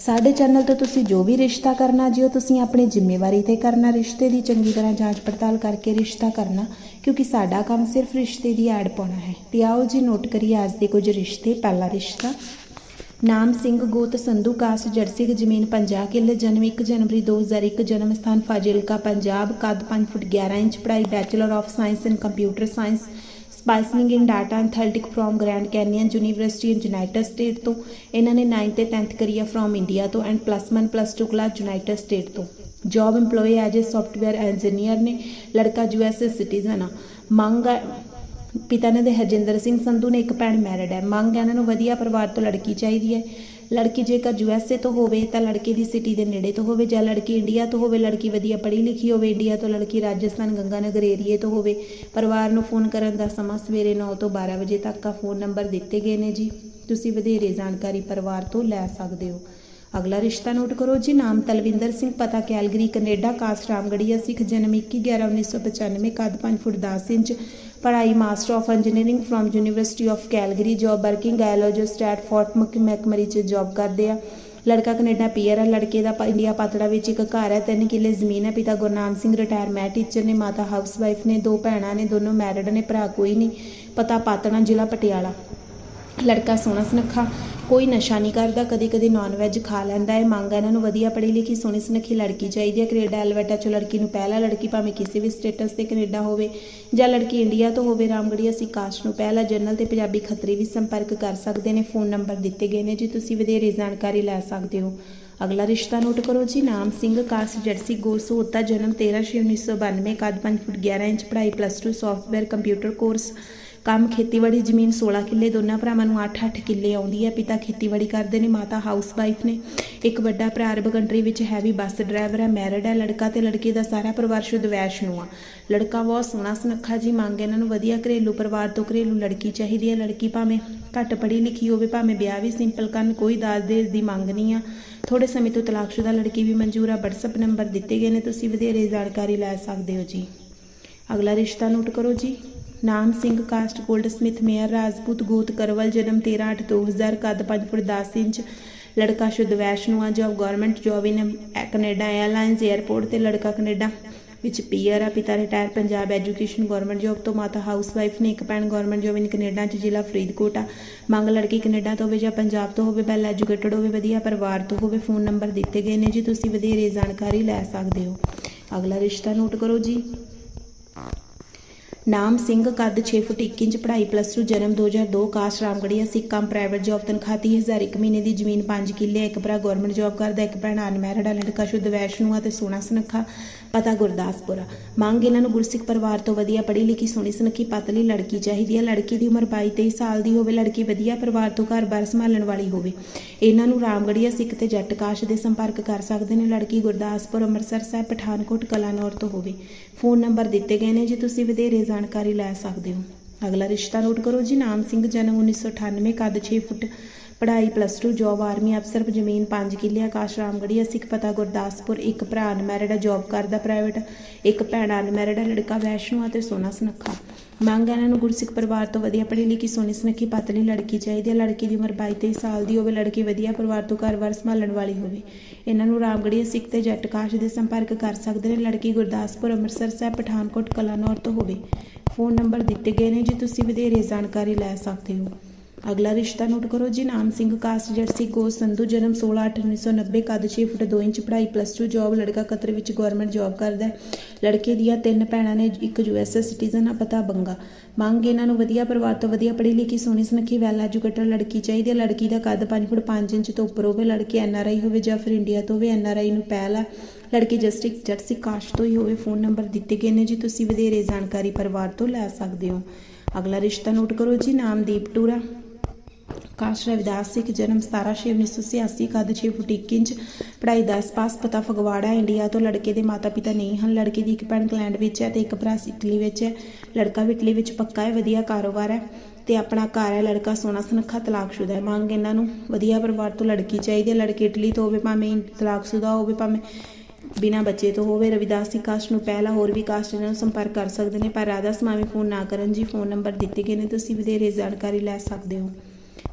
ਸਾਡੇ ਚੈਨਲ ਤੋਂ ਤੁਸੀਂ ਜੋ ਵੀ ਰਿਸ਼ਤਾ ਕਰਨਾ ਜੀ ਉਹ ਤੁਸੀਂ ਆਪਣੀ ਜ਼ਿੰਮੇਵਾਰੀ ਤੇ ਕਰਨਾ, ਰਿਸ਼ਤੇ ਦੀ ਚੰਗੀ ਤਰ੍ਹਾਂ ਜਾਂਚ ਪੜਤਾਲ ਕਰਕੇ ਰਿਸ਼ਤਾ ਕਰਨਾ, ਕਿਉਂਕਿ ਸਾਡਾ ਕੰਮ ਸਿਰਫ ਰਿਸ਼ਤੇ ਦੀ ਐਡ ਪਾਉਣਾ ਹੈ। ਤੇ ਆਓ ਜੀ ਨੋਟ ਕਰੀਏ ਅੱਜ ਦੇ ਕੁਝ ਰਿਸ਼ਤੇ। ਪਹਿਲਾ ਰਿਸ਼ਤਾ, ਨਾਮ ਸਿੰਘ ਗੋਤ ਸੰਧੂ ਕਾਸ ਜਰਸੀ ਜ਼ਮੀਨ 50 ਕਿੱਲੇ, ਜਨਮ 1 ਜਨਵਰੀ 2001 ਜਨਮ ਸਥਾਨ ਫਾਜ਼ਿਲਕਾ, ਪੰਜਾਬ, ਕੱਦ 5 ਫੁੱਟ 11 ਇੰਚ, ਪੜ੍ਹਾਈ bachelor of science in computer science specialising in data analytics from Grand Canyon University in United State ਤੋਂ, ਇਹਨਾਂ ਨੇ 9th ਤੇ 10th ਕਰੀਆ ਫਰੋਮ ਇੰਡੀਆ ਤੋਂ and plus 1 plus 2 class United State ਤੋਂ। Job EMPLOYE as a software engineer ਨੇ, ਲੜਕਾ USA citizen ਆ। ਮੰਗ ਆ- ਪਿਤਾ ਨੇ ਦੇ ਹਰਜਿੰਦਰ ਸਿੰਘ ਸੰਧੂ ਨੇ ਇੱਕ ਭੈਣ ਮੈਰਿਡ ਹੈ ਮੰਗ ਹੈ ਇਹਨਾਂ ਨੂੰ ਵਧੀਆ ਪਰਿਵਾਰ ਤੋਂ ਲੜਕੀ ਚਾਹੀਦੀ ਹੈ। ਲੜਕੀ ਜੇਕਰ ਯੂਐਸਏ ਤੋਂ ਹੋਵੇ ਤਾਂ ਲੜਕੇ ਦੀ ਸਿਟੀ ਦੇ ਨੇੜੇ ਤੋਂ ਹੋਵੇ ਜਾਂ ਲੜਕੀ ਇੰਡੀਆ ਤੋਂ ਹੋਵੇ, ਲੜਕੀ ਵਧੀਆ ਪੜ੍ਹੀ ਲਿਖੀ ਹੋਵੇ, ਇੰਡੀਆ ਤੋਂ ਲੜਕੀ ਰਾਜਸਥਾਨ ਗੰਗਾਨਗਰ ਏਰੀਏ ਤੋਂ ਹੋਵੇ, ਪਰਿਵਾਰ ਨੂੰ ਫੋਨ ਕਰਨ ਦਾ ਸਮਾਂ ਸਵੇਰੇ 9 ਤੋਂ 12 ਵਜੇ ਤੱਕ ਦਾ ਫੋਨ ਨੰਬਰ ਦਿੱਤੇ ਗਏ ਨੇ ਜੀ। ਤੁਸੀਂ ਵਧੇਰੇ ਜਾਣਕਾਰੀ ਪਰਿਵਾਰ ਤੋਂ ਲੈ ਸਕਦੇ ਹੋ। ਅਗਲਾ ਰਿਸ਼ਤਾ ਨੋਟ ਕਰੋ ਜੀ, ਨਾਮ ਤਲਵਿੰਦਰ ਸਿੰਘ, ਪਤਾ Calgary, Canada, caste Ramgarhia Sikh, ਜਨਮ 21 11 1995 ਕੱਦ 5 ਫੁੱਟ 10 ਇੰਚ, ਪੜ੍ਹਾਈ master of engineering from University of Calgary, job working geologist at Fort McMurray ਚ ਜੌਬ ਕਰਦੇ ਆ। ਲੜਕਾ ਕੈਨੇਡਾ ਪੀਅਰ ਹੈ ਲੜਕੇ ਦਾ ਇੰਡੀਆ ਪਾਤੜਾ ਵਿੱਚ ਇੱਕ ਘਰ ਹੈ ਤਿੰਨ ਕਿੱਲੇ ਜ਼ਮੀਨ ਹੈ ਪਿਤਾ Gurnam Singh retire math teacher ਨੇ, ਮਾਤਾ ਹਾਊਸ ਵਾਈਫ ਨੇ, ਦੋ ਭੈਣਾਂ ਨੇ, ਦੋਨੋਂ ਮੈਰਿਡ ਨੇ, ਭਰਾ ਕੋਈ ਨਹੀਂ, ਪਤਾ ਪਾਤੜਾ ਜ਼ਿਲ੍ਹਾ ਪਟਿਆਲਾ। ਲੜਕਾ ਸੋਹਣਾ ਸੁਨੱਖਾ, ਕੋਈ ਨਸ਼ਾ ਨਹੀਂ ਕਰਦਾ ਕਦੇ ਕਦੇ ਨਾਨ ਵੈਜ ਖਾ ਲੈਂਦਾ ਹੈ, ਮੰਗ ਹੈ ਇਹਨਾਂ ਨੂੰ ਵਧੀਆ ਪੜ੍ਹੀ ਲਿਖੀ, ਸੋਹਣੀ ਸੁਨੱਖੀ ਲੜਕੀ ਚਾਹੀਦੀ ਹੈ, ਕੈਨੇਡਾ ਐਲਵੈਟਾ ਚੋਂ ਲੜਕੀ ਨੂੰ ਪਹਿਲਾ ਲੜਕੀ ਭਾਵੇਂ ਕਿਸੇ ਵੀ ਸਟੇਟਸ ਤੇ ਕੈਨੇਡਾ ਹੋਵੇ ਜਾਂ ਲੜਕੀ ਇੰਡੀਆ ਤੋਂ ਹੋਵੇ ਰਾਮਗੜੀ ਅਸੀਂ ਕਾਸਟ ਨੂੰ ਪਹਿਲਾ ਜਨਰਲ ਤੇ ਪੰਜਾਬੀ ਖੱਤਰੀ ਵੀ ਸੰਪਰਕ ਕਰ ਸਕਦੇ ਨੇ ਫੋਨ ਨੰਬਰ ਦਿੱਤੇ ਗਏ ਨੇ, ਜੀ ਤੁਸੀਂ ਵਧੇਰੇ ਜਾਣਕਾਰੀ ਲੈ ਸਕਦੇ ਹੋ। ਅਗਲਾ ਰਿਸ਼ਤਾ ਨੋਟ ਕਰੋ ਜੀ, ਨਾਮ ਸਿੰਘ ਕਾਸਟ ਜਰਸੀ ਗੋਸੋਤਾ ਜਨਮ 13/6/1992 ਕੱਦ 5 ਫੁੱਟ 11 ਇੰਚ, ਪੜ੍ਹਾਈ ਪਲੱਸ 2 ਸੌਫਟਵੇਅਰ ਕੰਪਿਊਟਰ ਕੋਰਸ ਕੰਮ ਖੇਤੀਬਾੜੀ, ਜ਼ਮੀਨ 16 ਕਿੱਲੇ, ਦੋਨਾਂ ਭਰਾਵਾਂ ਨੂੰ 8-8 ਕਿੱਲੇ ਆਉਂਦੀ ਹੈ। ਪਿਤਾ ਖੇਤੀਬਾੜੀ ਕਰਦੇ ਨੇ, ਮਾਤਾ ਹਾਊਸ ਵਾਈਫ ਨੇ। ਇੱਕ ਵੱਡਾ ਭਰਾ ਅਰਬ ਕੰਟਰੀ ਵਿੱਚ ਹੈਵੀ ਬੱਸ ਡਰਾਈਵਰ ਹੈ ਮੈਰਿਡ ਹੈ, ਲੜਕਾ ਤੇ ਲੜਕੀ ਦਾ ਸਾਰਾ ਪਰਿਵਾਰ ਸ਼ੁੱਧ ਵੈਸ਼ਨੂ ਆ। ਲੜਕਾ ਬਹੁਤ ਸੋਹਣਾ ਸੁਨੱਖਾ ਜੀ, ਮੰਗ ਇਹਨਾਂ ਨੂੰ ਵਧੀਆ ਘਰੇਲੂ ਪਰਿਵਾਰ ਤੋਂ ਘਰੇਲੂ ਲੜਕੀ ਚਾਹੀਦੀ ਹੈ। ਲੜਕੀ ਭਾਵੇਂ ਘੱਟ ਪੜ੍ਹੀ ਲਿਖੀ ਹੋਵੇ, ਭਾਵੇਂ ਵਿਆਹ ਵੀ ਸਿੰਪਲ ਕਰਨ, ਕੋਈ ਦਾਜ ਦੇਜ ਦੀ ਮੰਗ ਨਹੀਂ ਆ। ਥੋੜੇ ਸਮੇਂ ਤੋਂ ਤਲਾਕਸ਼ੁਦਾ ਲੜਕੀ ਵੀ ਮਨਜ਼ੂਰ ਆ। WhatsApp ਨੰਬਰ ਦਿੱਤੇ ਗਏ ਨੇ, ਤੁਸੀਂ ਵਧੇਰੇ ਜਾਣਕਾਰੀ ਲੈ ਸਕਦੇ ਹੋ ਜੀ। ਅਗਲਾ ਰਿਸ਼ਤਾ ਨੋਟ ਕਰੋ ਜੀ। ਨਾਮ Singh caste goldsmith Mair Rajput ਗੋਤ ਕਰਵਲ, ਜਨਮ 13 8 2000 ਕੱਦ 5.10 ਇੰਚ, ਲੜਕਾ ਸ਼ੁੱਧ ਵੈਸ਼ਨੂ ਆ job government job in Canada airlines airport ਤੇ ਲੜਕਾ ਕੈਨੇਡਾ ਵਿੱਚ ਪੀਅਰ ਆ, ਪਿਤਾ retire Punjab education government job ਤੋਂ ਮਾਤਾ ਹਾਊਸ ਵਾਈਫ ਨੇ, ਇੱਕ ਭੈਣ ਗਵਰਨਮੈਂਟ ਜੋਬ ਇਨ ਕੈਨੇਡਾ ਚ, ਜ਼ਿਲ੍ਹਾ ਫਰੀਦਕੋਟ ਆ। ਮੰਗ ਲੜਕੀ ਕੈਨੇਡਾ ਤੋਂ ਹੋਵੇ ਜਾਂ ਪੰਜਾਬ ਤੋਂ ਹੋਵੇ ਵੈਲ ਐਜੂਕੇਟਡ ਹੋਵੇ, ਵਧੀਆ ਪਰਿਵਾਰ ਤੋਂ ਹੋਵੇ ਫੋਨ ਨੰਬਰ ਦਿੱਤੇ ਗਏ ਨੇ ਜੀ, ਤੁਸੀਂ ਵਧੇਰੇ ਜਾਣਕਾਰੀ ਲੈ ਸਕਦੇ ਹੋ। ਅਗਲਾ ਰਿਸ਼ਤਾ ਨੋਟ ਕਰੋ ਜੀ। ਨਾਮ ਸਿੰਘ ਕੱਦ 6 ਫੁੱਟ 1 ਇੰਚ ਪੜ੍ਹਾਈ ਪਲੱਸ 2 ਜਨਮ 2002 ਕਾਸ਼ ਰਾਮਗੜੀਆ ਸਿੱਖ ਕੰਮ ਪ੍ਰਾਈਵੇਟ ਜੌਬ ਤਨਖਾਹ 30000 ਇੱਕ ਮਹੀਨੇ ਦੀ ਜ਼ਮੀਨ 5 ਕਿੱਲੇ, ਇੱਕ ਭਰਾ ਗਵਰਨਮੈਂਟ ਜੌਬ ਕਰਦਾ, ਇੱਕ ਭੈਣ ਅਨਮੈਰਿਡ ਆ ਲੜਕਾ ਸ਼ੁੱਧ ਵੈਸ਼ਨੂ ਆ ਤੇ ਸੋਹਣਾ ਸੁਨੱਖਾ ਪਤਾ ਗੁਰਦਾਸਪੁਰ। ਆ ਮੰਗ ਇਹਨਾਂ ਨੂੰ ਗੁਰਸਿੱਖ ਪਰਿਵਾਰ ਤੋਂ ਵਧੀਆ ਪੜ੍ਹੀ ਲਿਖੀ ਸੋਹਣੀ ਸੁਨੱਖੀ ਪਤਲੀ ਲੜਕੀ ਚਾਹੀਦੀ ਹੈ। ਲੜਕੀ ਦੀ ਉਮਰ 22 23 ਸਾਲ ਦੀ ਹੋਵੇ, ਲੜਕੀ ਵਧੀਆ ਪਰਿਵਾਰ ਤੋਂ ਘਰ-ਬਾਰ ਸੰਭਾਲਣ ਵਾਲੀ ਹੋਵੇ। ਇਹਨਾਂ ਨੂੰ ਰਾਮਗੜੀਆ ਸਿੱਖ ਤੇ ਜੱਟ ਕਾਸ਼ ਦੇ ਸੰਪਰਕ ਕਰ ਸਕਦੇ ਨੇ। ਲੜਕੀ ਗੁਰਦਾਸਪੁਰ ਅੰਮ੍ਰਿਤਸਰ ਸਾਹਿਬ, ਪਠਾਨਕੋਟ, ਕਲਾਨੌਰ ਤੋਂ ਹੋਵੇ। ਫੋਨ ਨੰਬਰ ਦਿੱਤੇ ਗਏ ਨੇ। ਜੀ ਤੁਸੀਂ ਵਧੇਰੇ ਜਾਣਕਾਰੀ ਲੈ ਸਕਦੇ ਹੋ। ਅਗਲਾ ਰਿਸ਼ਤਾ ਨੋਟ ਕਰੋ ਜੀ, ਨਾਮ ਸਿੰਘ, ਜਨਮ 1998 ਕੱਦ 6 ਫੁੱਟ ਪੜ੍ਹਾਈ ਪਲੱਸ 2 ਜੌਬ ਆਰਮੀ ਅਫਸਰ, ਜ਼ਮੀਨ 5 ਕਿੱਲੇ, ਆਕਾਸ਼ ਰਾਮਗੜੀਆ ਸਿੱਖ ਪਤਾ ਗੁਰਦਾਸਪੁਰ, ਇੱਕ ਭਰਾ ਅਨਮੈਰਿਡ, ਜੌਬ ਕਰਦਾ ਪ੍ਰਾਈਵੇਟ ਇੱਕ ਭੈਣ ਅਨਮੈਰਿਡ, ਲੜਕਾ ਵੈਸ਼ਨੂ ਅਤੇ ਸੋਨਾ ਸੁਨੱਖਾ। ਮੰਗ ਹੈ ਇਹਨਾਂ ਨੂੰ ਗੁਰਸਿੱਖ ਪਰਿਵਾਰ ਤੋਂ ਵਧੀਆ ਪੜ੍ਹੀ ਲਿਖੀ, ਸੋਹਣੀ ਸੁਨੱਖੀ ਪਤਲੀ ਲੜਕੀ ਚਾਹੀਦੀ ਹੈ। ਲੜਕੀ ਦੀ ਉਮਰ 22 23 ਸਾਲ ਦੀ ਹੋਵੇ, ਲੜਕੀ ਵਧੀਆ ਪਰਿਵਾਰ ਤੋਂ ਘਰ-ਬਾਰ ਸੰਭਾਲਣ ਵਾਲੀ ਹੋਵੇ। ਇਹਨਾਂ ਨੂੰ ਰਾਮਗੜੀਆ ਸਿੱਖ ਤੇ ਜੱਟ ਕਾਸ਼ ਦੇ ਸੰਪਰਕ ਕਰ ਸਕਦੇ ਨੇ। ਲੜਕੀ ਗੁਰਦਾਸਪੁਰ, ਅੰਮ੍ਰਿਤਸਰ ਸਾਹਿਬ, ਪਠਾਨਕੋਟ, ਕਲਾਨੌਰ ਤੋਂ ਹੋਵੇ। ਫੋਨ ਨੰਬਰ ਦਿੱਤੇ ਗਏ ਨੇ, ਜੀ ਤੁਸੀਂ ਵਧੇਰੇ ਜਾਣਕਾਰੀ ਲੈ ਸਕਦੇ ਹੋ। ਅਗਲਾ ਰਿਸ਼ਤਾ ਨੋਟ ਕਰੋ ਜੀ, ਨਾਮ ਸਿੰਘ ਕਾਸਟ ਜਰਸੀ ਗੋ ਸੰਧੂ, ਜਨਮ 16/8/1990 ਕੱਦ 6 ਫੁੱਟ 2 ਇੰਚ, ਪੜ੍ਹਾਈ ਪਲੱਸ 2 ਜੌਬ ਲੜਕਾ ਕਤਰ ਵਿੱਚ ਗਵਰਨਮੈਂਟ ਜੌਬ ਕਰਦਾ ਹੈ। ਲੜਕੇ ਦੀਆਂ ਤਿੰਨ ਭੈਣਾਂ ਨੇ ਇੱਕ ਯੂਐਸਏ ਸਿਟੀਜ਼ਨ ਆ ਪਤਾ ਬੰਗਾ। ਮੰਗ ਇਹਨਾਂ ਨੂੰ ਵਧੀਆ ਪਰਿਵਾਰ ਤੋਂ ਵਧੀਆ ਪੜ੍ਹੀ ਲਿਖੀ, ਸੋਹਣੀ ਸੁਨੱਖੀ ਵੈਲ ਐਜੂਕੇਟਡ ਲੜਕੀ ਚਾਹੀਦੀ ਹੈ। ਲੜਕੀ ਦਾ ਕੱਦ 5 ਫੁੱਟ 5 ਇੰਚ ਤੋਂ ਉੱਪਰ ਹੋਵੇ, ਲੜਕੀ ਐਨਆਰਆਈ ਹੋਵੇ ਜਾਂ ਫਿਰ ਇੰਡੀਆ ਤੋਂ ਹੋਵੇ ਐਨਆਰਆਈ ਨੂੰ ਪਹਿਲ ਆ। ਲੜਕੀ ਜਸਟਿਕ ਜਰਸੀ ਕਾਸਟ ਤੋਂ ਹੀ ਹੋਵੇ ਫੋਨ ਨੰਬਰ ਦਿੱਤੇ ਗਏ ਨੇ ਜੀ, ਤੁਸੀਂ ਵਧੇਰੇ ਜਾਣਕਾਰੀ ਪਰਿਵਾਰ ਤੋਂ ਲੈ ਸਕਦੇ ਹੋ। ਅਗਲਾ ਰਿਸ਼ਤਾ ਨੋਟ ਕਰੋ ਜੀ, ਨਾਮ ਦੀਪ ਟੂਰਾ। ਕਾਸ਼ ਰਵਿਦਾਸ ਸਿੱਖ ਜਨਮ 17/6/1986 ਕੱਦ 6 ਫੁੱਟ 1 ਇੰਚ ਪੜ੍ਹਾਈ 10 ਪਾਸ ਪਤਾ ਫਗਵਾੜਾ, ਇੰਡੀਆ ਤੋਂ ਲੜਕੇ ਦੇ ਮਾਤਾ-ਪਿਤਾ ਨਹੀਂ ਹਨ। ਲੜਕੇ ਦੀ ਇੱਕ ਭੈਣ ਇੰਗਲੈਂਡ ਵਿੱਚ ਹੈ ਤੇ ਇੱਕ ਭਰਾ ਇਟਲੀ ਵਿੱਚ ਹੈ। ਲੜਕਾ ਵੀ ਇਟਲੀ ਵਿੱਚ ਪੱਕਾ ਹੈ, ਵਧੀਆ ਕਾਰੋਬਾਰ ਹੈ ਤੇ ਆਪਣਾ ਘਰ ਹੈ। ਲੜਕਾ ਸੋਹਣਾ, ਸੁਨੱਖਾ, ਤਲਾਕਸ਼ੁਦਾ ਹੈ। ਮੰਗ ਇਹਨਾਂ ਨੂੰ ਵਧੀਆ ਪਰਿਵਾਰ ਤੋਂ ਲੜਕੀ ਚਾਹੀਦੀ ਹੈ। ਲੜਕੀ ਇਟਲੀ ਤੋਂ ਹੋਵੇ ਭਾਵੇਂ ਤਲਾਕਸ਼ੁਦਾ ਹੋਵੇ, ਭਾਵੇਂ ਬਿਨਾਂ ਬੱਚੇ ਤੋਂ ਹੋਵੇ। ਰਵਿਦਾਸ ਸਿੰਘ ਕਾਸਟ ਨੂੰ ਪਹਿਲਾਂ ਹੋਰ ਵੀ ਕਾਸਟ ਇਹਨਾਂ ਨੂੰ ਸੰਪਰਕ ਕਰ ਸਕਦੇ ਨੇ, ਪਰ ਰਾਧਾ ਸਮਾਮੀ ਫੋਨ ਨਾ ਕਰਨ ਜੀ ਫੋਨ ਨੰਬਰ ਦਿੱਤੇ ਗਏ ਨੇ। ਤੁਸੀਂ ਵਧੇਰੇ ਜਾਣਕਾਰੀ ਲੈ ਸਕਦੇ ਹੋ।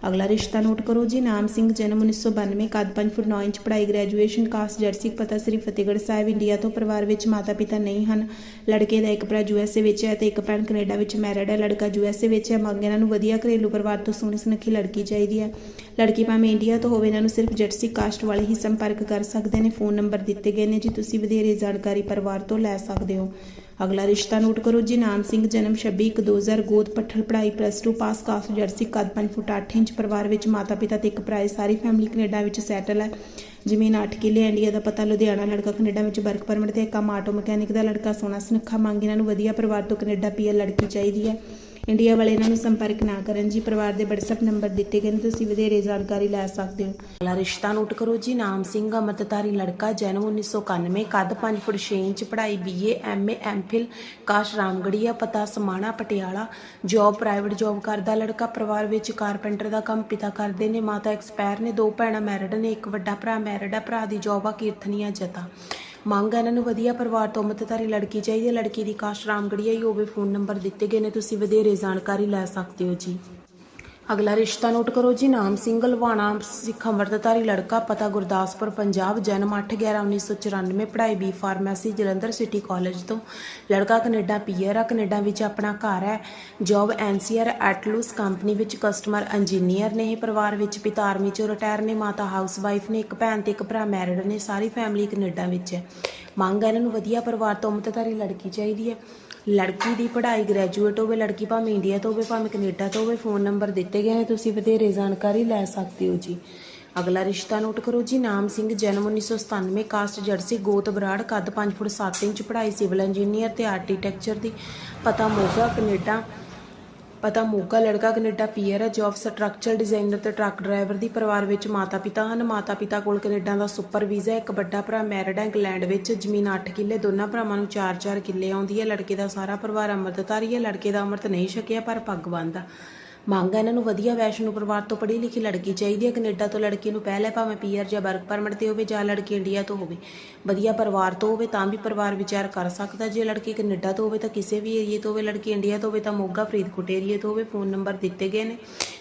ਅਗਲਾ ਰਿਸ਼ਤਾ ਨੋਟ ਕਰੋ ਜੀ, ਨਾਮ ਸਿੰਘ, ਜਨਮ 1992 ਕੱਦ 5 ਫੁੱਟ 9 ਇੰਚ ਪੜ੍ਹਾਈ ਗ੍ਰੈਜੂਏਸ਼ਨ ਕਾਸਟ ਜਰਸੀ ਪਤਾ ਸ੍ਰੀ ਫਤਿਹਗੜ੍ਹ ਸਾਹਿਬ, ਇੰਡੀਆ ਤੋਂ ਪਰਿਵਾਰ ਵਿੱਚ ਮਾਤਾ ਪਿਤਾ ਨਹੀਂ ਹਨ। ਲੜਕੇ ਦਾ ਇੱਕ ਭਰਾ ਯੂਐਸਏ ਵਿੱਚ ਹੈ ਤੇ ਇੱਕ ਭੈਣ ਕੈਨੇਡਾ ਵਿੱਚ ਮੈਰਿਡ ਹੈ। ਲੜਕਾ ਯੂਐਸਏ ਵਿੱਚ ਹੈ ਮੰਗ ਇਹਨਾਂ ਨੂੰ ਵਧੀਆ ਘਰੇਲੂ ਪਰਿਵਾਰ ਤੋਂ ਸੋਹਣੀ ਸੁਨੱਖੀ ਲੜਕੀ ਚਾਹੀਦੀ ਹੈ। ਲੜਕੀ ਭਾਵੇਂ ਇੰਡੀਆ ਤੋਂ ਹੋਵੇ, ਇਹਨਾਂ ਨੂੰ ਸਿਰਫ ਜਰਸੀ ਕਾਸਟ ਵਾਲੇ ਹੀ ਸੰਪਰਕ ਕਰ ਸਕਦੇ ਨੇ, ਫੋਨ ਨੰਬਰ ਦਿੱਤੇ ਗਏ ਨੇ ਜੀ, ਤੁਸੀਂ ਵਧੇਰੇ ਜਾਣਕਾਰੀ ਪਰਿਵਾਰ ਤੋਂ ਲੈ ਸਕਦੇ ਹੋ। ਅਗਲਾ ਰਿਸ਼ਤਾ ਨੋਟ ਕਰੋ ਜੀ, ਨਾਮ ਸਿੰਘ, ਜਨਮ 26/1/2000 ਗੋਦ, ਪੱਠਲ ਪੜ੍ਹਾਈ ਪਲੱਸ 2 ਪਾਸ ਕਾਸਟ ਜਰਸੀ, ਕੱਦ 5 ਫੁੱਟ 8 ਇੰਚ, ਪਰਿਵਾਰ ਵਿੱਚ ਮਾਤਾ ਪਿਤਾ ਤੇ ਇੱਕ ਭਰਾ ਹੈ, ਸਾਰੀ ਫੈਮਿਲੀ ਕੈਨੇਡਾ ਵਿੱਚ ਸੈਟਲ ਹੈ। ਜ਼ਮੀਨ 8 ਕਿੱਲੇ ਇੰਡੀਆ ਦਾ ਪਤਾ, ਲੁਧਿਆਣਾ ਲੜਕਾ ਕੈਨੇਡਾ ਵਿੱਚ ਵਰਕ ਪਰਮਿਟ ਤੇ ਕੰਮ ਆਟੋ ਮਕੈਨਿਕ ਦਾ ਲੜਕਾ ਸੋਹਣਾ ਸੁਨੱਖਾ, ਮੰਗ ਇਹਨਾਂ ਨੂੰ ਵਧੀਆ ਪਰਿਵਾਰ ਤੋਂ ਕੈਨੇਡਾ ਪੀਆਰ ਲੜਕੀ ਚਾਹੀਦੀ ਹੈ। ਇੰਡੀਆ ਵਾਲੇ ਇਹਨਾਂ ਨੂੰ ਸੰਪਰਕ ਨਾ ਕਰਨ ਜੀ, ਪਰਿਵਾਰ ਦੇ WhatsApp ਨੰਬਰ ਦਿੱਤੇ ਗਏ ਨੇ, ਤੁਸੀਂ ਵਧੇਰੇ ਜਾਣਕਾਰੀ ਲੈ ਸਕਦੇ ਹੋ। ਅਗਲਾ ਰਿਸ਼ਤਾ ਨੋਟ ਕਰੋ ਜੀ, ਨਾਮ ਸਿੰਘ, ਅਮਰਤਧਾਰੀ ਲੜਕਾ, ਜਨਮ 1991 ਕੱਦ 5 ਫੁੱਟ 6 ਇੰਚ, ਪੜ੍ਹਾਈ BA MA MPhil caste Ramgarhia ਪਤਾ Samana, Patiala job private job ਕਰਦਾ ਲੜਕਾ, ਪਰਿਵਾਰ ਵਿੱਚ ਕਾਰਪੈਂਟਰ ਦਾ ਕੰਮ ਪਿਤਾ ਕਰਦੇ ਨੇ, ਮਾਤਾ ਐਕਸਪਾਇਰ ਨੇ, ਦੋ ਭੈਣਾਂ ਮੈਰਿਡ ਨੇ, ਇੱਕ ਵੱਡਾ ਭਰਾ ਮੈਰਿਡ ਹੈ ਭਰਾ ਦੀ ਜੌਬ ਆ, ਕੀਰਤਨੀਆ, ਜਤਾ। ਮੰਗ ਹੈ ਇਹਨਾਂ ਨੂੰ ਵਧੀਆ ਪਰਿਵਾਰ ਤੋਂ ਮਤਧਾਰੀ ਲੜਕੀ ਚਾਹੀਦੀ ਹੈ। ਲੜਕੀ ਦੀ ਕਾਸ਼ ਰਾਮਗੜੀਆ ਹੀ ਹੋਵੇ, ਫੋਨ ਨੰਬਰ ਦਿੱਤੇ ਗਏ ਨੇ, ਤੁਸੀਂ ਵਧੇਰੇ ਜਾਣਕਾਰੀ ਲੈ ਸਕਦੇ ਹੋ ਜੀ। ਅਗਲਾ ਰਿਸ਼ਤਾ ਨੋਟ ਕਰੋ ਜੀ, ਨਾਮ ਸਿੰਘ ਲਵਾਣਾ ਸਿੱਖ ਅੰਮ੍ਰਿਤਧਾਰੀ, ਲੜਕਾ, ਪਤਾ ਗੁਰਦਾਸਪੁਰ, ਪੰਜਾਬ, ਜਨਮ 8/11/1994 ਪੜ੍ਹਾਈ B pharmacy Jalandhar city college ਤੋਂ। ਲੜਕਾ ਕੈਨੇਡਾ ਪੀਆਰ ਆ, ਕੈਨੇਡਾ ਵਿੱਚ ਆਪਣਾ ਘਰ ਹੈ। ਜੌਬ ਐਨਸੀਆਰ ਐਟਲੂਸ ਕੰਪਨੀ ਵਿੱਚ ਕਸਟਮਰ ਇੰਜੀਨੀਅਰ ਨੇ ਇਹ ਪਰਿਵਾਰ ਵਿੱਚ। ਪਿਤਾ ਆਰਮੀ ਚੋਂ ਰਿਟਾਇਰ ਨੇ, ਮਾਤਾ ਹਾਊਸਵਾਈਫ ਨੇ, ਇੱਕ ਭੈਣ ਤੇ ਇੱਕ ਭਰਾ ਮੈਰਿਡ ਨੇ, ਸਾਰੀ ਫੈਮਿਲੀ ਕੈਨੇਡਾ ਵਿੱਚ ਹੈ। ਮੰਗ ਹੈ ਇਹਨਾਂ ਨੂੰ ਵਧੀਆ ਪਰਿਵਾਰ ਤੋਂ ਅੰਮ੍ਰਿਤਧਾਰੀ ਲੜਕੀ ਚਾਹੀਦੀ ਹੈ। ਲੜਕੀ ਦੀ ਪੜ੍ਹਾਈ ਗ੍ਰੈਜੂਏਟ ਹੋਵੇ, ਲੜਕੀ ਭਾਵੇਂ ਇੰਡੀਆ ਤੋਂ ਹੋਵੇ, ਭਾਵੇਂ ਕੈਨੇਡਾ ਤੋਂ ਹੋਵੇ ਫੋਨ ਨੰਬਰ ਦਿੱਤੇ ਗਏ ਨੇ, ਤੁਸੀਂ ਵਧੇਰੇ ਜਾਣਕਾਰੀ ਲੈ ਸਕਦੇ ਹੋ ਜੀ। ਅਗਲਾ ਰਿਸ਼ਤਾ ਨੋਟ ਕਰੋ ਜੀ, ਨਾਮ ਸਿੰਘ, ਜਨਮ 1997 ਕਾਸਟ ਜਰਸੀ, ਗੋਤ ਬਰਾੜ, ਕੱਦ 5 ਫੁੱਟ 7 ਇੰਚ, ਪੜ੍ਹਾਈ ਸਿਵਲ ਇੰਜੀਨੀਅਰ ਤੇ ਆਰਕੀਟੈਕਚਰ ਦੀ ਪਤਾ ਮੋਗਾ, ਕੈਨੇਡਾ। ਪਤਾ ਮੋਗਾ ਲੜਕਾ ਕੈਨੇਡਾ ਪੀਅਰ ਹੈ ਜੌਬ ਸਟਰਕਚਰ ਡਿਜ਼ਾਈਨਰ ਤੇ ਟਰੱਕ ਡਰਾਈਵਰ ਦੀ ਪਰਿਵਾਰ ਵਿੱਚ ਮਾਤਾ ਪਿਤਾ ਹਨ। ਮਾਤਾ ਪਿਤਾ ਕੋਲ ਕੈਨੇਡਾ ਦਾ ਸੁਪਰ ਵੀਜ਼ਾ ਹੈ, ਇੱਕ ਵੱਡਾ ਭਰਾ ਮੈਰਿਡ ਹੈ, ਇੰਗਲੈਂਡ ਵਿੱਚ ਜ਼ਮੀਨ 8 ਕਿੱਲੇ, ਦੋਨਾਂ ਭਰਾਵਾਂ ਨੂੰ 4-4 ਕਿੱਲੇ ਆਉਂਦੀ ਹੈ। ਲੜਕੇ ਦਾ ਸਾਰਾ ਪਰਿਵਾਰ ਅੰਮ੍ਰਿਤਧਾਰੀ ਹੈ, ਲੜਕੇ ਦਾ ਅੰਮ੍ਰਿਤ ਨਹੀਂ ਛਕਿਆ, ਪਰ ਪੱਗ ਬੰਨ੍ਹਦਾ ਮੰਗ ਹੈ ਇਹਨਾਂ ਨੂੰ ਵਧੀਆ ਵੈਸ਼ਨੂ ਪਰਿਵਾਰ ਤੋਂ ਪੜ੍ਹੀ ਲਿਖੀ ਲੜਕੀ ਚਾਹੀਦੀ ਹੈ, ਕੈਨੇਡਾ ਤੋਂ ਲੜਕੀ ਨੂੰ ਪਹਿਲੇ ਭਾਵੇਂ ਪੀਆਰ ਜਾਂ ਵਰਕ ਪਰਮਿਟ ਤੇ ਹੋਵੇ ਜਾਂ ਲੜਕੀ ਇੰਡੀਆ ਤੋਂ ਹੋਵੇ। ਵਧੀਆ ਪਰਿਵਾਰ ਤੋਂ ਹੋਵੇ ਤਾਂ ਵੀ ਪਰਿਵਾਰ ਵਿਚਾਰ ਕਰ ਸਕਦਾ ਜੇ ਲੜਕੀ ਕੈਨੇਡਾ ਤੋਂ ਹੋਵੇ ਤਾਂ ਕਿਸੇ ਵੀ ਏਰੀਏ ਤੋਂ ਹੋਵੇ, ਲੜਕੀ ਇੰਡੀਆ ਤੋਂ ਹੋਵੇ ਤਾਂ ਮੋਗਾ, ਫਰੀਦਕੋਟ ਏਰੀਏ ਤੋਂ ਹੋਵੇ, ਫੋਨ ਨੰਬਰ ਦਿੱਤੇ ਗਏ ਨੇ।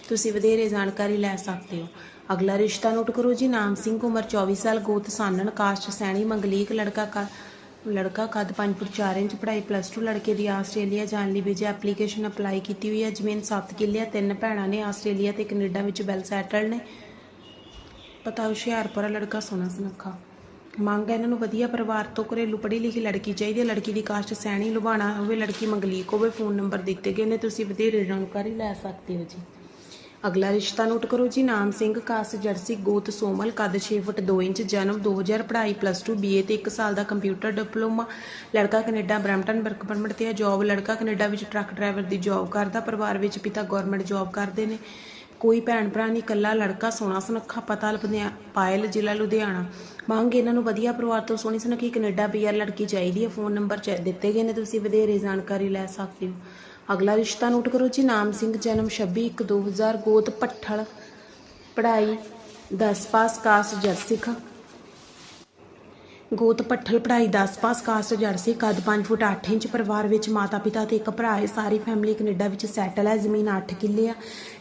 ਤੁਸੀਂ ਵਧੇਰੇ ਜਾਣਕਾਰੀ ਲੈ ਸਕਦੇ ਹੋ। ਅਗਲਾ ਰਿਸ਼ਤਾ ਨੋਟ ਕਰੋ ਜੀ, ਨਾਮ ਸਿੰਘ, ਉਮਰ 24 ਸਾਲ, ਗੋਤ ਸਾਨਣ, ਕਾਸਟ ਸੈਣੀ, ਮੰਗਲੀਕ, ਲੜਕਾ ਕਾ ਲੜਕਾ ਕੱਦ 5 ਫੁੱਟ 4 ਇੰਚ ਪੜ੍ਹਾਈ ਪਲੱਸ 2 ਲੜਕੇ ਦੀ ਆਸਟ੍ਰੇਲੀਆ ਜਾਣ ਲਈ ਵੀਜ਼ਾ ਐਪਲੀਕੇਸ਼ਨ ਅਪਲਾਈ ਕੀਤੀ ਹੋਈ ਹੈ। ਜ਼ਮੀਨ 7 ਕਿੱਲੇ ਆ, ਤਿੰਨ ਭੈਣਾਂ ਨੇ ਆਸਟ੍ਰੇਲੀਆ ਤੇ ਕੈਨੇਡਾ ਵਿੱਚ ਵੈਲ ਸੈਟਲਡ ਨੇ। ਪਤਾ ਹੁਸ਼ਿਆਰਪੁਰਾ ਲੜਕਾ ਸੋਹਣਾ ਸੁਨੱਖਾ। ਮੰਗ ਹੈ ਇਹਨਾਂ ਨੂੰ ਵਧੀਆ ਪਰਿਵਾਰ ਤੋਂ ਘਰੇਲੂ ਪੜ੍ਹੀ ਲਿਖੀ ਲੜਕੀ ਚਾਹੀਦੀ ਹੈ। ਲੜਕੀ ਦੀ ਕਾਸਟ ਸੈਣੀ ਲੁਬਾਣਾ ਹੋਵੇ, ਲੜਕੀ ਮੰਗਲੀਕ ਹੋਵੇ ਫੋਨ ਨੰਬਰ ਦਿੱਤੇ ਗਏ ਨੇ, ਤੁਸੀਂ ਵਧੇਰੇ ਜਾਣਕਾਰੀ ਲੈ ਸਕਦੇ ਹੋ ਜੀ। ਅਗਲਾ ਰਿਸ਼ਤਾ ਨੋਟ ਕਰੋ ਜੀ, ਨਾਮ ਸਿੰਘ, ਕਾਸ, ਜਰਸੀ, ਗੋਤ, ਸੋਮਲ, ਕੱਦ 6 ਫੁੱਟ 2 ਇੰਚ, ਜਨਮ 2000 ਪੜ੍ਹਾਈ ਪਲੱਸ 2 ਬੀਏ ਤੇ 1 ਸਾਲ ਦਾ ਕੰਪਿਊਟਰ ਡਿਪਲੋਮਾ ਲੜਕਾ ਕੈਨੇਡਾ, ਬਰੈਂਪਟਨ ਵਰਕ ਪਰਮਿਟ ਤੇ ਹੈ ਜੌਬ ਲੜਕਾ ਕੈਨੇਡਾ ਵਿੱਚ ਟਰੱਕ ਡਰਾਈਵਰ ਦੀ ਜੌਬ ਕਰਦਾ, ਪਰਿਵਾਰ ਵਿੱਚ ਪਿਤਾ ਗਵਰਨਮੈਂਟ ਜੌਬ ਕਰਦੇ ਨੇ, ਕੋਈ ਭੈਣ ਭਰਾ ਨਹੀਂ, ਇਕੱਲਾ ਲੜਕਾ, ਸੋਹਣਾ ਸੁਨੱਖਾ, ਪਤਾ ਲੁਧਿਆ, ਪਾਇਲ, ਜ਼ਿਲ੍ਹਾ ਲੁਧਿਆਣਾ। ਮੰਗ ਇਹਨਾਂ ਨੂੰ ਵਧੀਆ ਪਰਿਵਾਰ ਤੋਂ ਸੋਹਣੀ ਸੁਨੱਖੀ ਕੈਨੇਡਾ ਪੀਆਰ ਲੜਕੀ ਚਾਹੀਦੀ ਹੈ ਫੋਨ ਨੰਬਰ ਚ ਦਿੱਤੇ ਗਏ ਨੇ, ਤੁਸੀਂ ਵਧੇਰੇ ਜਾਣਕਾਰੀ ਲੈ ਸਕਦੇ ਹੋ। ਅਗਲਾ ਰਿਸ਼ਤਾ ਨੋਟ ਕਰੋ ਜੀ, ਨਾਮ ਸਿੰਘ, ਜਨਮ 26/1/2000 ਗੋਤ ਪੱਠਲ ਪੜ੍ਹਾਈ 10 ਪਾਸ ਕਾਸਟ ਜਰਸਿਕ ਗੋਤ ਪੱਠਲ ਪੜ੍ਹਾਈ 10 ਪਾਸ ਕਾਸਟ ਜਰਸੀ ਕੱਦ 5 ਫੁੱਟ 8 ਇੰਚ ਪਰਿਵਾਰ ਵਿੱਚ ਮਾਤਾ ਪਿਤਾ ਤੇ ਇੱਕ ਭਰਾ ਹੈ। ਸਾਰੀ ਫੈਮਿਲੀ ਕੈਨੇਡਾ ਵਿੱਚ ਸੈਟਲ ਹੈ। ਜ਼ਮੀਨ 8 ਕਿੱਲੇ ਆ।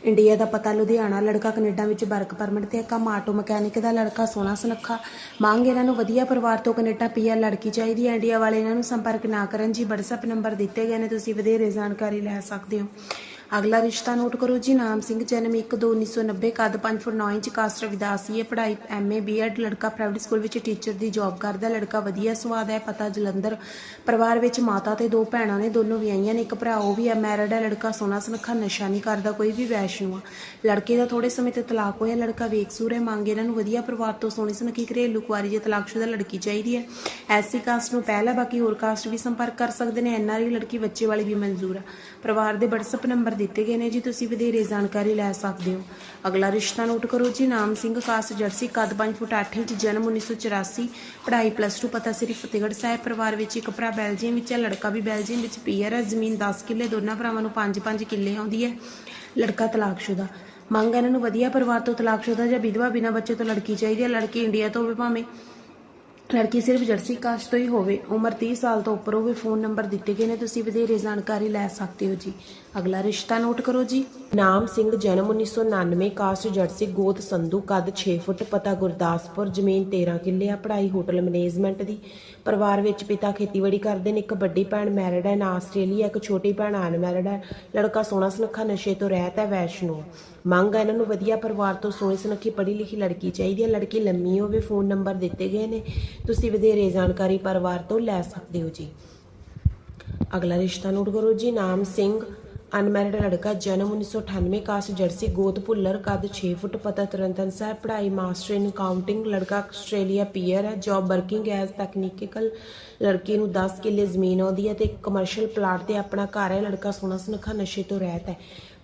ਇੰਡੀਆ ਦਾ ਪਤਾ ਲੁਧਿਆਣਾ, ਲੜਕਾ ਕੈਨੇਡਾ ਵਿੱਚ ਵਰਕ ਪਰਮਿਟ ਤੇ ਕੰਮ ਆਟੋ ਮਕੈਨਿਕ ਦਾ ਲੜਕਾ ਸੋਹਣਾ ਸੁਨੱਖਾ। ਮੰਗ ਇਹਨਾਂ ਨੂੰ ਵਧੀਆ ਪਰਿਵਾਰ ਤੋਂ ਕੈਨੇਡਾ ਪੀਆਰ ਲੜਕੀ ਚਾਹੀਦੀ ਹੈ। ਇੰਡੀਆ ਵਾਲੇ ਇਹਨਾਂ ਨੂੰ ਸੰਪਰਕ ਨਾ ਕਰਨ ਜੀ। WhatsApp ਨੰਬਰ ਦਿੱਤੇ ਗਏ ਨੇ। ਤੁਸੀਂ ਵਧੇਰੇ ਜਾਣਕਾਰੀ ਲੈ ਸਕਦੇ ਹੋ। ਅਗਲਾ ਰਿਸ਼ਤਾ ਨੋਟ ਕਰੋ ਜੀ, ਨਾਮ ਸਿੰਘ, ਜਨਮ 1/2/1990 ਕੱਦ 5 ਫੁੱਟ 9 ਇੰਚ ਕਾਸਟ ਰਵਿਦਾਸੀ ਹੈ ਪੜ੍ਹਾਈ ਐਮਏ ਬੀਐਡ, ਲੜਕਾ ਪ੍ਰਾਈਵੇਟ ਸਕੂਲ ਵਿੱਚ ਟੀਚਰ ਦੀ ਜੌਬ ਕਰਦਾ, ਲੜਕਾ ਵਧੀਆ ਸੁਆਦ ਹੈ, ਪਤਾ ਜਲੰਧਰ ਪਰਿਵਾਰ ਵਿੱਚ ਮਾਤਾ ਤੇ ਦੋ ਭੈਣਾਂ ਨੇ, ਦੋਨੋਂ ਵਿਆਹੀਆਂ ਨੇ, ਇੱਕ ਭਰਾ ਉਹ ਵੀ ਹੈ, ਮੈਰਿਡ ਹੈ, ਲੜਕਾ ਸੋਹਣਾ ਸੁਨੱਖਾ, ਨਸ਼ਾ ਨਹੀਂ ਕਰਦਾ, ਕੋਈ ਵੀ ਵੈਸ਼ਨੂ ਆ। ਲੜਕੇ ਦਾ ਥੋੜੇ ਸਮੇਂ ਤੇ ਤਲਾਕ ਹੋਇਆ, ਲੜਕਾ ਵੇਖਸੂਰ ਹੈ, ਮੰਗ ਇਹਨਾਂ ਨੂੰ ਵਧੀਆ ਪਰਿਵਾਰ ਤੋਂ ਸੋਹਣੀ ਸੁਨੱਖੀ ਘਰੇਲੂ ਕੁਆਰੀ ਜੇ ਤਲਾਕਸ਼ੁਦਾ ਲੜਕੀ ਚਾਹੀਦੀ ਹੈ। ਐਸਸੀ ਕਾਸਟ ਨੂੰ ਪਹਿਲਾਂ ਬਾਕੀ ਹੋਰ ਕਾਸਟ ਵੀ ਸੰਪਰਕ ਕਰ ਸਕਦੇ ਨੇ ਐਨਆਰਆਈ ਲੜਕੀ ਬੱਚੇ ਵਾਲੀ ਵੀ ਮਨਜ਼ੂਰ ਆ। ਪਰਿਵਾਰ ਦੇ WhatsApp ਨੰਬਰ ਦਿੱਤੇ ਗਏ ਨੇ ਜੀ, ਤੁਸੀਂ ਵਧੇਰੇ ਜਾਣਕਾਰੀ ਲੈ ਸਕਦੇ ਹੋ। ਅਗਲਾ ਰਿਸ਼ਤਾ ਨੋਟ ਕਰੋ ਜੀ, ਨਾਮ ਸਿੰਘ ਕਾਸ ਜਰਸੀ ਕੱਦ 5 ਫੁੱਟ 8 ਇੰਚ, ਜਨਮ 1984 ਪੜ੍ਹਾਈ ਪਲੱਸ 2 ਪਤਾ ਸਿਰਫ ਫਤਿਹਗੜ੍ਹ ਸਾਹਿਬ ਪਰਿਵਾਰ ਵਿੱਚ ਇੱਕ ਭਰਾ ਬੈਲਜੀਅਮ ਵਿੱਚ ਹੈ, ਲੜਕਾ ਵੀ ਬੈਲਜੀਅਮ ਵਿੱਚ ਪੀਅਰ ਹੈ ਜ਼ਮੀਨ 10 ਕਿੱਲੇ, ਦੋਨਾਂ ਭਰਾਵਾਂ ਨੂੰ 5-5 ਕਿੱਲੇ ਆਉਂਦੀ ਹੈ। ਲੜਕਾ ਤਲਾਕਸ਼ੁਦਾ। ਮੰਗ ਇਹਨਾਂ ਨੂੰ ਵਧੀਆ ਪਰਿਵਾਰ ਤੋਂ ਤਲਾਕਸ਼ੁਦਾ ਜਾਂ ਵਿਧਵਾ ਬਿਨਾਂ ਬੱਚੇ ਤੋਂ ਲੜਕੀ ਚਾਹੀਦੀ ਹੈ। ਲੜਕੀ ਇੰਡੀਆ ਤੋਂ ਹੋਵੇ ਭਾਵੇਂ ਲੜਕੀ ਸਿਰਫ ਜਰਸੀ ਕਾਸ਼ ਤੋਂ ਹੀ ਹੋਵੇ, ਉਮਰ 30 ਸਾਲ ਤੋਂ ਉੱਪਰ ਹੋਵੇ, ਫੋਨ ਨੰਬਰ ਦਿੱਤੇ ਗਏ ਨੇ, ਤੁਸੀਂ ਵਧੇਰੇ ਜਾਣਕਾਰੀ ਲੈ ਸਕਦੇ ਹੋ ਜੀ। ਅਗਲਾ ਰਿਸ਼ਤਾ ਨੋਟ ਕਰੋ ਜੀ। ਨਾਮ ਸਿੰਘ, ਜਨਮ 1999 ਕਾਸਟ ਜਰਸੀ ਗੋਤ ਸੰਧੂ, ਕੱਦ 6 ਫੁੱਟ, ਪਤਾ ਗੁਰਦਾਸਪੁਰ, ਜ਼ਮੀਨ 13 ਕਿੱਲੇ ਆ, ਪੜ੍ਹਾਈ ਹੋਟਲ ਮੈਨੇਜਮੈਂਟ ਦੀ। ਪਰਿਵਾਰ ਵਿੱਚ ਪਿਤਾ ਖੇਤੀਬਾੜੀ ਕਰਦੇ ਨੇ, ਇੱਕ ਵੱਡੀ ਭੈਣ ਮੈਰਿਡ ਹੈ, ਨਾ ਆਸਟ੍ਰੇਲੀਆ, ਇੱਕ ਛੋਟੀ ਭੈਣ ਅਨਮੈਰਿਡ ਹੈ। ਲੜਕਾ ਸੋਹਣਾ ਸੁਨੱਖਾ, ਨਸ਼ੇ ਤੋਂ ਰਹਿਤ ਹੈ, ਵੈਸ਼ਨੂ। ਮੰਗ ਹੈ ਇਹਨਾਂ ਨੂੰ ਵਧੀਆ ਪਰਿਵਾਰ ਤੋਂ ਸੋਹਣੀ ਸੁਨੱਖੀ ਪੜ੍ਹੀ ਲਿਖੀ ਲੜਕੀ ਚਾਹੀਦੀ ਹੈ। ਲੜਕੀ ਲੰਮੀ ਹੋਵੇ, ਫੋਨ ਨੰਬਰ ਦਿੱਤੇ ਗਏ ਨੇ। ਤੁਸੀਂ ਵਧੇਰੇ ਜਾਣਕਾਰੀ ਪਰਿਵਾਰ ਤੋਂ ਲੈ ਸਕਦੇ ਹੋ ਜੀ। ਅਗਲਾ ਰਿਸ਼ਤਾ ਨੋਟ ਕਰੋ ਜੀ, ਨਾਮ ਸਿੰਘ ਅਨਮੈਰਿਡ ਲੜਕਾ ਜਨਮ 1998 ਕਾਸਟ ਜਰਸੀ ਗੋਦ ਭੁੱਲਰ ਕੱਦ 6 ਫੁੱਟ ਪਤਾ ਤਰਨਤਨ ਸਾਹਿਬ ਪੜ੍ਹਾਈ ਮਾਸਟਰ ਇਨ ਅਕਾਊਂਟਿੰਗ ਲੜਕਾ ਆਸਟ੍ਰੇਲੀਆ ਪੀਅਰ ਹੈ ਜੌਬ ਵਰਕਿੰਗ ਐਜ਼ ਟੈਕਨੀਕਲ ਲੜਕੀ ਨੂੰ 10 ਕਿੱਲੇ ਜ਼ਮੀਨ ਆਉਂਦੀ ਹੈ ਤੇ ਕਮਰਸ਼ੀਅਲ ਪਲਾਟ ਤੇ ਆਪਣਾ ਘਰ ਹੈ, ਲੜਕਾ ਸੋਹਣਾ ਸੁਨੱਖਾ ਨਸ਼ੇ ਤੋਂ ਰਹਿਤ ਹੈ।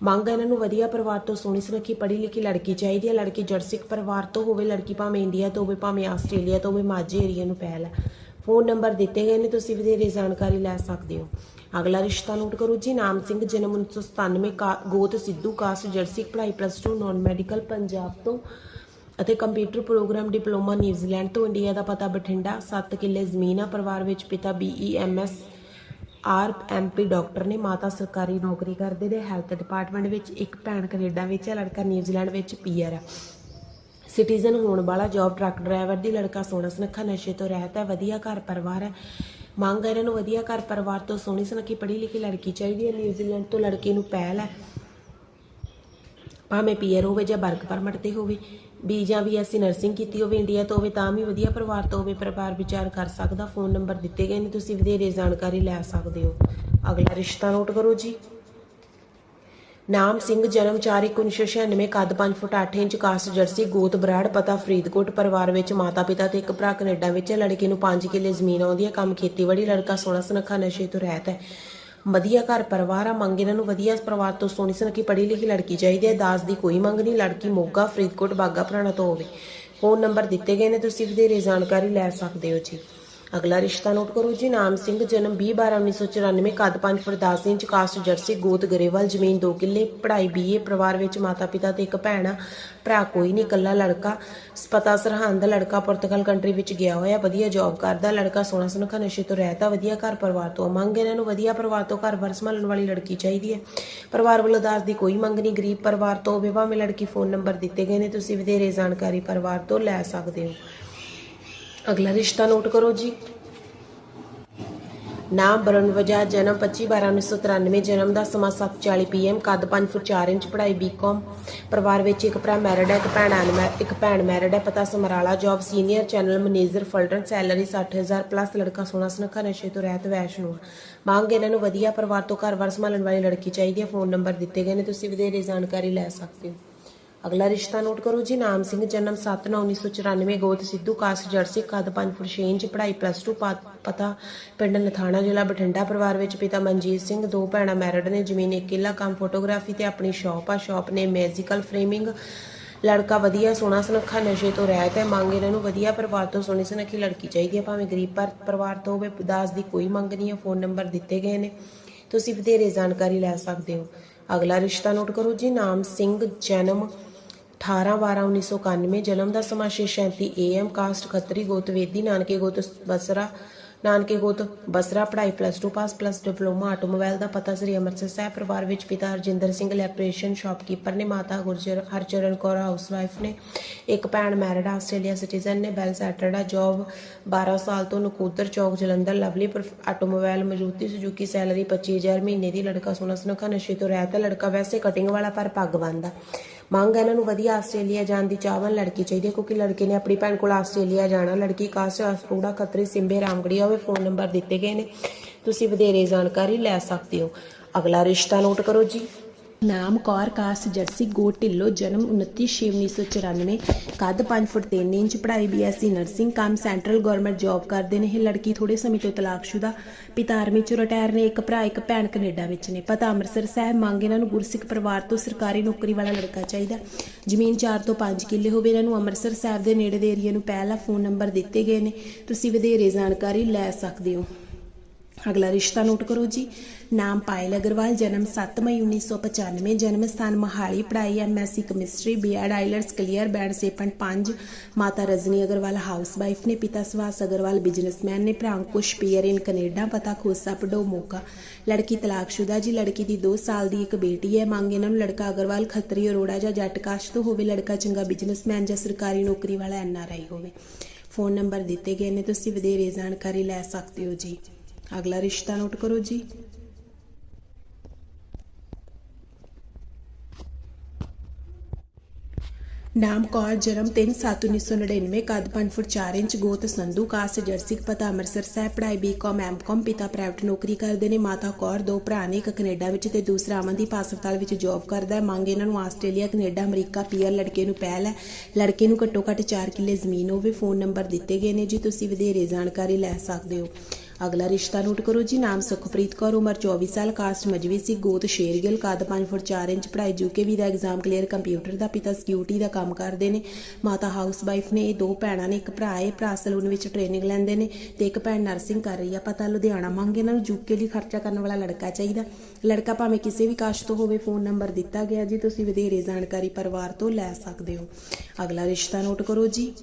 ਮੰਗ ਇਹਨਾਂ ਨੂੰ ਵਧੀਆ ਪਰਿਵਾਰ ਤੋਂ ਸੋਹਣੀ ਸੁਨੱਖੀ ਪੜ੍ਹੀ ਲਿਖੀ ਲੜਕੀ ਚਾਹੀਦੀ ਹੈ, ਲੜਕੀ ਜਰਸਿਕ ਪਰਿਵਾਰ ਤੋਂ ਹੋਵੇ, ਲੜਕੀ ਭਾਵੇਂ ਇੰਡੀਆ ਤੋਂ ਹੋਵੇ, ਭਾਵੇਂ ਆਸਟ੍ਰੇਲੀਆ ਤੋਂ ਹੋਵੇ, ਮਾਝੇ ਏਰੀਆ ਨੂੰ ਪਹਿਲ ਹੈ। ਫੋਨ ਨੰਬਰ ਦਿੱਤੇ ਗਏ ਨੇ, ਤੁਸੀਂ ਵਧੇਰੇ ਜਾਣਕਾਰੀ ਲੈ ਸਕਦੇ ਹੋ। ਅਗਲਾ ਰਿਸ਼ਤਾ ਨੋਟ ਕਰੋ ਜੀ, ਨਾਮ ਸਿੰਘ, ਜਨਮ 1997 ਕਾ- ਗੋਤ ਸਿੱਧੂ ਕਾਸਟ ਜਰਸੀ, ਪੜ੍ਹਾਈ ਪਲੱਸ 2 ਨਾਨ ਮੈਡੀਕਲ ਪੰਜਾਬ ਤੋਂ। ਅਤੇ computer program diploma New Zealand ਤੋਂ। ਇੰਡੀਆ ਦਾ ਪਤਾ ਬਠਿੰਡਾ 7 ਕਿੱਲੇ ਜ਼ਮੀਨ ਆ, ਪਰਿਵਾਰ ਵਿੱਚ ਪਿਤਾ ਬੀਈਐਮਐਸ ਆਰ ਐਮਪੀ ਡਾਕਟਰ ਨੇ। ਮਾਤਾ ਸਰਕਾਰੀ ਨੌਕਰੀ ਕਰਦੇ ਨੇ ਹੈਲਥ ਡਿਪਾਰਟਮੈਂਟ ਵਿੱਚ ਇੱਕ ਭੈਣ ਕੈਨੇਡਾ ਵਿੱਚ ਹੈ ਲੜਕਾ ਨਿਊਜ਼ੀਲੈਂਡ ਵਿੱਚ ਪੀਆਰ ਹੈ ਸਿਟੀਜ਼ਨ ਹੋਣ ਵਾਲਾ ਜੌਬ ਟਰੱਕ ਡਰਾਈਵਰ ਦੀ ਲੜਕਾ ਸੋਹਣਾ ਸੁਨੱਖਾ, ਨਸ਼ੇ ਤੋਂ ਰਹਿਤ ਹੈ, ਵਧੀਆ ਘਰ ਪਰਿਵਾਰ ਹੈ। ਮੰਗ ਹੈ ਇਹਨਾਂ ਨੂੰ ਵਧੀਆ ਘਰ ਪਰਿਵਾਰ ਤੋਂ ਸੋਹਣੀ ਸੁਨੱਖੀ ਪੜ੍ਹੀ ਲਿਖੀ ਲੜਕੀ ਚਾਹੀਦੀ ਹੈ। ਨਿਊਜ਼ੀਲੈਂਡ ਤੋਂ ਲੜਕੀ ਨੂੰ ਪਹਿਲ ਹੈ। ਭਾਵੇਂ ਪੀਆਰ ਹੋਵੇ ਜਾਂ ਵਰਕ ਪਰਮਿਟ ਤੇ ਹੋਵੇ, ਬੀ ਜਾਂ ਵੀ ਅਸੀਂ ਨਰਸਿੰਗ ਕੀਤੀ ਹੋਵੇ ਇੰਡੀਆ ਤੋਂ ਹੋਵੇ, ਤਾਂ ਵੀ ਵਧੀਆ ਪਰਿਵਾਰ ਤੋਂ ਹੋਵੇ, ਪਰਿਵਾਰ ਵਿਚਾਰ ਕਰ ਸਕਦਾ, ਫੋਨ ਨੰਬਰ ਦਿੱਤੇ ਗਏ ਨੇ, ਤੁਸੀਂ ਵਧੇਰੇ ਜਾਣਕਾਰੀ ਲੈ ਸਕਦੇ ਹੋ। ਅਗਲਾ ਰਿਸ਼ਤਾ ਨੋਟ ਕਰੋ ਜੀ। ਨਾਮ ਸਿੰਘ, ਜਨਮ 4/1996 ਕੱਦ 5 ਫੁੱਟ 8 ਇੰਚ, ਕਾਸਟ ਜਰਸੀ, ਗੋਤ ਬਰਾੜ, ਪਤਾ ਫਰੀਦਕੋਟ ਪਰਿਵਾਰ ਵਿੱਚ ਮਾਤਾ ਪਿਤਾ ਤੇ ਇੱਕ ਭਰਾ ਕੈਨੇਡਾ ਵਿੱਚ ਹੈ। ਲੜਕੇ ਨੂੰ 5 ਕਿੱਲੇ ਜ਼ਮੀਨ ਆਉਂਦੀ ਹੈ। ਕੰਮ ਖੇਤੀਬਾੜੀ, ਲੜਕਾ ਸੋਹਣਾ ਸੁਨੱਖਾ, ਨਸ਼ੇ ਤੋਂ ਰਹਿਤ ਹੈ। ਵਧੀਆ ਘਰ ਪਰਿਵਾਰ ਆ, ਮੰਗ ਇਹਨਾਂ ਨੂੰ ਵਧੀਆ ਪਰਿਵਾਰ ਤੋਂ ਸੋਹਣੀ ਸੁਨੱਖੀ ਪੜ੍ਹੀ ਲਿਖੀ ਲੜਕੀ ਚਾਹੀਦੀ ਹੈ। ਦਾਸ ਦੀ ਕੋਈ ਮੰਗ ਨਹੀਂ, ਲੜਕੀ ਮੋਗਾ, ਫਰੀਦਕੋਟ ਬਾਗਾ ਪੁਰਾਣਾ ਤੋਂ ਹੋਵੇ ਫੋਨ ਨੰਬਰ ਦਿੱਤੇ ਗਏ ਨੇ, ਤੁਸੀਂ ਵਧੇਰੇ ਜਾਣਕਾਰੀ ਲੈ ਸਕਦੇ ਹੋ ਜੀ। ਅਗਲਾ ਰਿਸ਼ਤਾ ਨੋਟ ਕਰੋ ਜੀ, ਨਾਮ ਸਿੰਘ, ਜਨਮ 20/12/1994 ਕੱਦ 5 ਫੁੱਟ 10 ਇੰਚ, ਕਾਸਟ ਜਰਸੀ, ਗੋਤ ਗਰੇਵਾਲ, ਜ਼ਮੀਨ 2 ਕਿੱਲੇ, ਪੜ੍ਹਾਈ ਬੀਏ ਪਰਿਵਾਰ ਵਿੱਚ ਮਾਤਾ ਪਿਤਾ ਤੇ ਇੱਕ ਭੈਣ ਆ ਭਰਾ ਕੋਈ ਨਹੀਂ, ਇਕੱਲਾ ਲੜਕਾ ਪਤਾ ਸਰਹੰਦ ਦਾ ਲੜਕਾ ਪੁਰਤਗਾਲ ਕੰਟਰੀ ਵਿੱਚ ਗਿਆ ਹੋਇਆ, ਵਧੀਆ ਜੌਬ ਕਰਦਾ, ਲੜਕਾ ਸੋਹਣਾ ਸੁਨਖਾ, ਨਸ਼ੇ ਤੋਂ ਰਹਿਤਾ, ਵਧੀਆ ਘਰ ਪਰਿਵਾਰ ਤੋਂ ਮੰਗ, ਇਹਨਾਂ ਨੂੰ ਵਧੀਆ ਪਰਿਵਾਰ ਤੋਂ ਘਰ ਵਰ ਸੰਭਾਲਣ ਵਾਲੀ ਲੜਕੀ ਚਾਹੀਦੀ ਹੈ। ਪਰਿਵਾਰ ਵੱਲੋਂ ਦਾਸ ਦੀ ਕੋਈ ਮੰਗ ਨਹੀਂ, ਗਰੀਬ ਪਰਿਵਾਰ ਤੋਂ ਹੋਵੇ ਭਾਵੇਂ ਲੜਕੀ ਫੋਨ ਨੰਬਰ ਦਿੱਤੇ ਗਏ ਨੇ, ਤੁਸੀਂ ਵਧੇਰੇ ਜਾਣਕਾਰੀ ਪਰਿਵਾਰ ਤੋਂ ਲੈ ਸਕਦੇ ਹੋ। ਅਗਲਾ ਰਿਸ਼ਤਾ ਨੋਟ ਕਰੋ ਜੀ। ਨਾਮ ਬਰਨ ਵਜਾ, ਜਨਮ 25/12/1993 ਜਨਮ ਦਾ ਸਮਾਂ 7:40 ਪੀਐਮ, ਕੱਦ 5 ਫੁੱਟ 4 ਇੰਚ, ਪੜ੍ਹਾਈ ਬੀਕਾਮ, ਪਰਿਵਾਰ ਵਿੱਚ ਇੱਕ ਭਰਾ ਮੈਰਿਡ ਹੈ, ਇੱਕ ਭੈਣ ਅਨਮੈ ਇੱਕ ਭੈਣ ਮੈਰਿਡ ਹੈ, ਪਤਾ Samrala, job senior, channel manager, Fulton, salary 60000 plus ਲੜਕਾ ਸੋਹਣਾ ਸੁਨੱਖਾ, ਨਸ਼ੇ ਤੋਂ ਰਹਿਤ, ਵੈਸ਼ਨੂ। ਮੰਗ ਇਹਨਾਂ ਨੂੰ ਵਧੀਆ ਪਰਿਵਾਰ ਤੋਂ ਘਰ ਵਾਰ ਸੰਭਾਲਣ ਵਾਲੀ ਲੜਕੀ ਚਾਹੀਦੀ ਹੈ, ਫੋਨ ਨੰਬਰ ਦਿੱਤੇ ਗਏ ਨੇ, ਤੁਸੀਂ ਵਧੇਰੇ ਜਾਣਕਾਰੀ ਲੈ ਸਕਦੇ ਹੋ। ਅਗਲਾ ਰਿਸ਼ਤਾ ਨੋਟ ਕਰੋ ਜੀ, ਨਾਮ ਸਿੰਘ, ਜਨਮ 7/9/1994 ਗੋਦ ਸਿੱਧੂ ਕਾਸਟ ਜਰਸੀ, ਕੱਦ 5 ਫੁੱਟ 6 ਇੰਚ, ਪੜ੍ਹਾਈ ਪਲੱਸ 2 ਪਤਾ, ਪਿੰਡ ਨਥਾਣਾ ਜ਼ਿਲ੍ਹਾ, ਬਠਿੰਡਾ, ਪਰਿਵਾਰ ਵਿੱਚ ਪਿਤਾ ਮਨਜੀਤ ਸਿੰਘ, ਦੋ ਭੈਣਾਂ ਮੈਰਿਡ ਨੇ, ਜ਼ਮੀਨ ਇੱਕ ਕਿੱਲਾ, ਕੰਮ ਫੋਟੋਗ੍ਰਾਫੀ ਤੇ ਆਪਣੀ ਸ਼ਾਪ ਆ ਸ਼ਾਪ ਨੇ ਮੈਜੀਕਲ ਫਰੇਮਿੰਗ ਲੜਕਾ ਵਧੀਆ, ਸੋਹਣਾ ਸੁਨੱਖਾ, ਨਸ਼ੇ ਤੋਂ ਰਹਿਤ ਹੈ, ਮੰਗ ਇਹਨਾਂ ਨੂੰ ਵਧੀਆ ਪਰਿਵਾਰ ਤੋਂ ਸੋਹਣੀ ਸੁਨੱਖੀ ਲੜਕੀ ਚਾਹੀਦੀ ਹੈ, ਭਾਵੇਂ ਗਰੀਬ ਪਰਿਵਾਰ ਤੋਂ ਹੋਵੇ, ਦਾਸ ਦੀ ਕੋਈ ਮੰਗ ਨਹੀਂ ਹੈ ਫੋਨ ਨੰਬਰ ਦਿੱਤੇ ਗਏ ਨੇ, ਤੁਸੀਂ ਵਧੇਰੇ ਜਾਣਕਾਰੀ ਲੈ ਸਕਦੇ ਹੋ। ਅਗਲਾ ਰਿਸ਼ਤਾ ਨੋਟ ਕਰੋ ਜੀ, ਨਾਮ ਸਿੰਘ, ਜਨਮ 18/12/1991 ਜਨਮ ਦਾ ਸਮਾਂ 6:37 AM ਕਾਸਟ ਖੱਤਰੀ ਗੋਤ ਵੇਦੀ, ਨਾਨਕੇ ਗੋਤ ਬਸਰਾ, ਨਾਨਕੇ ਗੋਤ ਬਸਰਾ ਪੜ੍ਹਾਈ plus 2 pass plus diploma automobile ਦਾ ਪਤਾ ਸ੍ਰੀ ਅੰਮ੍ਰਿਤਸਰ ਸਾਹਿਬ ਪਰਿਵਾਰ ਵਿੱਚ ਪਿਤਾ ਹਰਜਿੰਦਰ ਸਿੰਘ ਇਲੈਕਟ੍ਰੀਸ਼ੀਅਨ ਸ਼ਾਪਕੀਪਰ ਨੇ, ਮਾਤਾ ਗੁਰਜਰ, ਹਰਚਰਨ ਕੌਰ ਹਾਊਸਵਾਈਫ ਨੇ, ਇੱਕ ਭੈਣ ਮੈਰਿਡ ਆਸਟ੍ਰੇਲੀਆ ਸਿਟੀਜ਼ਨ ਨੇ ਬੈਲ ਸੈਟਰਡਾ ਜੌਬ 12 ਸਾਲ ਤੋਂ ਨਕੂਦਰ ਚੌਕ, Jalandhar Lovely automobile Maruti Suzuki salary 25000 ਮਹੀਨੇ ਦੀ, ਲੜਕਾ ਸੋਹਣਾ ਸੁਨੱਖਾ, ਨਸ਼ੇ ਤੋਂ ਰਹਿਤ ਲੜਕਾ ਵੈਸੇ ਕਟਿੰਗ ਵਾਲਾ ਪਰ ਪੱਗ ਬੰਨਦਾ। ਮੰਗ ਹੈ ਇਹਨਾਂ ਨੂੰ ਵਧੀਆ ਆਸਟ੍ਰੇਲੀਆ ਜਾਣ ਦੀ ਚਾਹਵਾਨ ਲੜਕੀ ਚਾਹੀਦੀ ਹੈ, ਕਿਉਂਕਿ ਲੜਕੇ ਨੇ ਆਪਣੀ ਭੈਣ ਕੋਲ ਆਸਟ੍ਰੇਲੀਆ ਜਾਣਾ। ਲੜਕੀ ਕਾਸਟ ਅਸਪੂੜਾ ਖੱਤਰੀ, ਸਿੰਬੇ ਰਾਮਗੜੀਆ ਹੋਵੇ ਫੋਨ ਨੰਬਰ ਦਿੱਤੇ ਗਏ ਨੇ। ਤੁਸੀਂ ਵਧੇਰੇ ਜਾਣਕਾਰੀ ਲੈ ਸਕਦੇ ਹੋ। ਅਗਲਾ ਰਿਸ਼ਤਾ ਨੋਟ ਕਰੋ ਜੀ। ਨਾਮ ਕੌਰ ਕਾਸ ਜਰਸੀ ਗੋ ਢਿੱਲੋਂ, ਜਨਮ 29/6/1994 ਕੱਦ 5 ਫੁੱਟ 3 ਇੰਚ, ਪੜ੍ਹਾਈ ਬੀਐਸਸੀ ਨਰਸਿੰਗ, ਕੰਮ ਸੈਂਟਰਲ ਗਵਰਨਮੈਂਟ ਜੌਬ ਕਰਦੇ ਨੇ। ਇਹ ਲੜਕੀ ਥੋੜੇ ਸਮੇਂ ਤੋਂ ਤਲਾਕਸ਼ੁਦਾ ਪਿਤਾ ਆਰਮੀ ਚੋਂ ਰਿਟਾਇਰ ਨੇ। ਇੱਕ ਭਰਾ, ਇੱਕ ਭੈਣ ਕੈਨੇਡਾ ਵਿੱਚ ਨੇ। ਪਤਾ ਅੰਮ੍ਰਿਤਸਰ ਸਾਹਿਬ, ਮੰਗ ਇਹਨਾਂ ਨੂੰ ਗੁਰਸਿੱਖ ਪਰਿਵਾਰ ਤੋਂ ਸਰਕਾਰੀ ਨੌਕਰੀ ਵਾਲਾ ਲੜਕਾ ਚਾਹੀਦਾ। ਜ਼ਮੀਨ 4 ਤੋਂ 5 ਕਿੱਲੇ ਹੋਵੇ। ਇਹਨਾਂ ਨੂੰ ਅੰਮ੍ਰਿਤਸਰ ਸਾਹਿਬ ਦੇ ਨੇੜੇ ਦੇ ਏਰੀਆ ਨੂੰ ਪਹਿਲਾ ਫੋਨ ਨੰਬਰ ਦਿੱਤੇ ਗਏ ਨੇ। ਤੁਸੀਂ ਵਧੇਰੇ ਜਾਣਕਾਰੀ ਲੈ ਸਕਦੇ ਹੋ। ਅਗਲਾ ਰਿਸ਼ਤਾ ਨੋਟ ਕਰੋ ਜੀ। ਨਾਮ ਪਾਇਲ ਅਗਰਵਾਲ, ਜਨਮ 7 ਮਈ 1995 ਜਨਮ ਸਥਾਨ ਮਹਾਲੀ, ਪੜ੍ਹਾਈ MSc chemistry, BEd, IELTS, clear band 6.5 ਮਾਤਾ ਰਜਨੀ ਅਗਰਵਾਲ, ਹਾਊਸਵਾਈਫ ਨੇ ਪਿਤਾ ਸੁਹਾਸ ਅਗਰਵਾਲ, ਬਿਜ਼ਨਸਮੈਨ ਨੇ ਭਰਾ ਅੰਕੁਸ਼, ਪੀਅਰ ਇਨ ਕੈਨੇਡਾ, ਪਤਾ ਖੋਸਾ ਪਡੋ ਮੋਕਾ। ਲੜਕੀ ਤਲਾਕਸ਼ੁਦਾ ਜੀ, ਲੜਕੀ ਦੀ 2 ਸਾਲ ਦੀ ਇੱਕ ਬੇਟੀ ਹੈ। ਮੰਗ ਇਹਨਾਂ ਨੂੰ ਲੜਕਾ ਅਗਰਵਾਲ ਖੱਤਰੀ ਅਰੋੜਾ ਜਾਂ ਜੱਟ ਕਾਸ਼ ਤੋਂ ਹੋਵੇ, ਲੜਕਾ ਚੰਗਾ ਬਿਜ਼ਨਸਮੈਨ ਜਾਂ ਸਰਕਾਰੀ ਨੌਕਰੀ ਵਾਲਾ ਐਨਆਰਆਈ ਹੋਵੇ। ਫੋਨ ਨੰਬਰ ਦਿੱਤੇ ਗਏ ਨੇ, ਤੁਸੀਂ ਵਧੇਰੇ ਜਾਣਕਾਰੀ ਲੈ ਸਕਦੇ ਹੋ ਜੀ। ਅਗਲਾ ਰਿਸ਼ਤਾ ਨੋਟ ਕਰੋ ਜੀ। ਨਾਮ ਕੌਰ, ਜਨਮ 3/7/1999 ਕੱਦ 5 ਫੁੱਟ 4 ਇੰਚ, ਗੋਤ ਸੰਧੂ, ਕਾਸਟ ਜਰਸੀ, ਪਤਾ ਅੰਮ੍ਰਿਤਸਰ ਸਾਹਿਬ, ਪੜ੍ਹਾਈ ਬੀਕਾਮ ਐਮਕਾਮ ਪਿਤਾ ਪ੍ਰਾਈਵੇਟ ਨੌਕਰੀ ਕਰਦੇ ਨੇ, ਮਾਤਾ ਕੌਰ, ਦੋ ਭਰਾ ਨੇ, ਇੱਕ ਕੈਨੇਡਾ ਵਿੱਚ ਤੇ ਦੂਸਰਾ ਅਮਨਦੀਪ ਹਸਪਤਾਲ ਵਿੱਚ ਜੌਬ ਕਰਦਾ ਹੈ। ਮੰਗ ਇਹਨਾਂ ਨੂੰ ਆਸਟ੍ਰੇਲੀਆ, ਕੈਨੇਡਾ, ਅਮਰੀਕਾ ਪੀਆਰ ਲੜਕੇ ਨੂੰ ਪਹਿਲ ਹੈ। ਲੜਕੇ ਨੂੰ ਘੱਟੋ ਘੱਟ 4 ਕਿੱਲੇ ਜ਼ਮੀਨ ਹੋਵੇ, ਫੋਨ ਨੰਬਰ ਦਿੱਤੇ ਗਏ ਨੇ ਜੀ, ਤੁਸੀਂ ਵਧੇਰੇ ਜਾਣਕਾਰੀ ਲੈ ਸਕਦੇ ਹੋ। ਅਗਲਾ ਰਿਸ਼ਤਾ ਨੋਟ ਕਰੋ ਜੀ, ਨਾਮ ਸੁਖਪ੍ਰੀਤ ਕੌਰ, ਉਮਰ 24 ਸਾਲ, ਕਾਸਟ ਮਜਵੀ ਸੀ, ਗੋਤ ਸ਼ੇਰਗਿਲ, ਕੱਦ 5 ਫੁੱਟ 4 ਇੰਚ, ਪੜ੍ਹਾਈ ਯੂਕੇਵੀ ਦਾ ਐਗਜ਼ਾਮ ਕਲੀਅਰ ਕੰਪਿਊਟਰ ਦਾ ਪਿਤਾ ਸਿਕਿਉਰਿਟੀ ਦਾ ਕੰਮ ਕਰਦੇ ਨੇ, ਮਾਤਾ ਹਾਊਸ ਵਾਈਫ ਨੇ, ਇਹ ਦੋ ਭੈਣਾਂ ਨੇ, ਇੱਕ ਭਰਾ ਹੈ, ਭਰਾ ਸਲੂਨ ਵਿੱਚ ਟ੍ਰੇਨਿੰਗ ਲੈਂਦੇ ਨੇ ਤੇ ਇੱਕ ਭੈਣ ਨਰਸਿੰਗ ਕਰ ਰਹੀ ਆ, ਪਤਾ ਲੁਧਿਆਣਾ ਮੰਗ ਇਹਨਾਂ ਨੂੰ ਯੂਕੇ ਲਈ ਖਰਚਾ ਕਰਨ ਵਾਲਾ ਲੜਕਾ ਚਾਹੀਦਾ। ਲੜਕਾ ਭਾਵੇਂ ਕਿਸੇ ਵੀ ਕਾਸਟ ਤੋਂ ਹੋਵੇ ਫੋਨ ਨੰਬਰ ਦਿੱਤਾ ਗਿਆ ਜੀ, ਤੁਸੀਂ ਵਧੇਰੇ ਜਾਣਕਾਰੀ ਪਰਿਵਾਰ ਤੋਂ ਲੈ ਸਕਦੇ ਹੋ। ਅਗਲਾ ਰਿਸ਼ਤਾ ਨੋਟ ਕਰੋ ਜੀ।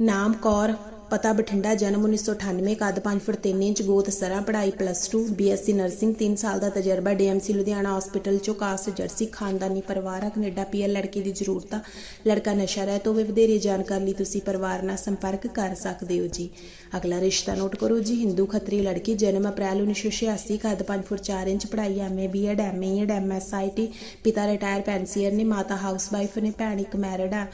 ਨਾਮ ਕੌਰ। ਪਤਾ ਬਠਿੰਡਾ ਜਨਮ 1998 ਕੱਦ 5 ਫੁੱਟ 3 ਇੰਚ, ਗੋਤ ਸਰਾ, ਪੜ੍ਹਾਈ ਪਲੱਸ 2 ਬੀਐਸਸੀ ਨਰਸਿੰਗ 3 ਸਾਲ ਦਾ ਤਜਰਬਾ ਡੀਐਮਸੀ ਲੁਧਿਆਣਾ ਹਸਪੀਟਲ ਚੋਂ ਕਾਸਟ ਜਰਸੀ ਖਾਨਦਾਨੀ ਪਰਿਵਾਰ ਆ, ਕੈਨੇਡਾ ਪੀਐਲ ਲੜਕੀ ਦੀ ਜ਼ਰੂਰਤ ਆ। ਲੜਕਾ ਨਸ਼ਾ ਰਹਿਤ ਹੋਵੇ ਵਧੇਰੇ ਜਾਣਕਾਰੀ ਲਈ ਤੁਸੀਂ ਪਰਿਵਾਰ ਨਾਲ ਸੰਪਰਕ ਕਰ ਸਕਦੇ ਹੋ ਜੀ। ਅਗਲਾ ਰਿਸ਼ਤਾ ਨੋਟ ਕਰੋ ਜੀ, ਹਿੰਦੂ ਖੱਤਰੀ ਲੜਕੀ, ਜਨਮ ਅਪ੍ਰੈਲ 1986 ਕੱਦ 5 ਫੁੱਟ 4 ਇੰਚ, ਪੜ੍ਹਾਈ ਐਮਏ ਬੀਐਡ ਐਮਏ ਐਮਐਸਆਈਟੀ ਪਿਤਾ ਰਿਟਾਇਰ ਪੈਨਸੀਅਰ ਨੇ, ਮਾਤਾ ਹਾਊਸਵਾਈਫ ਨੇ, ਭੈਣ ਇੱਕ ਮੈਰਿਡ ਆ।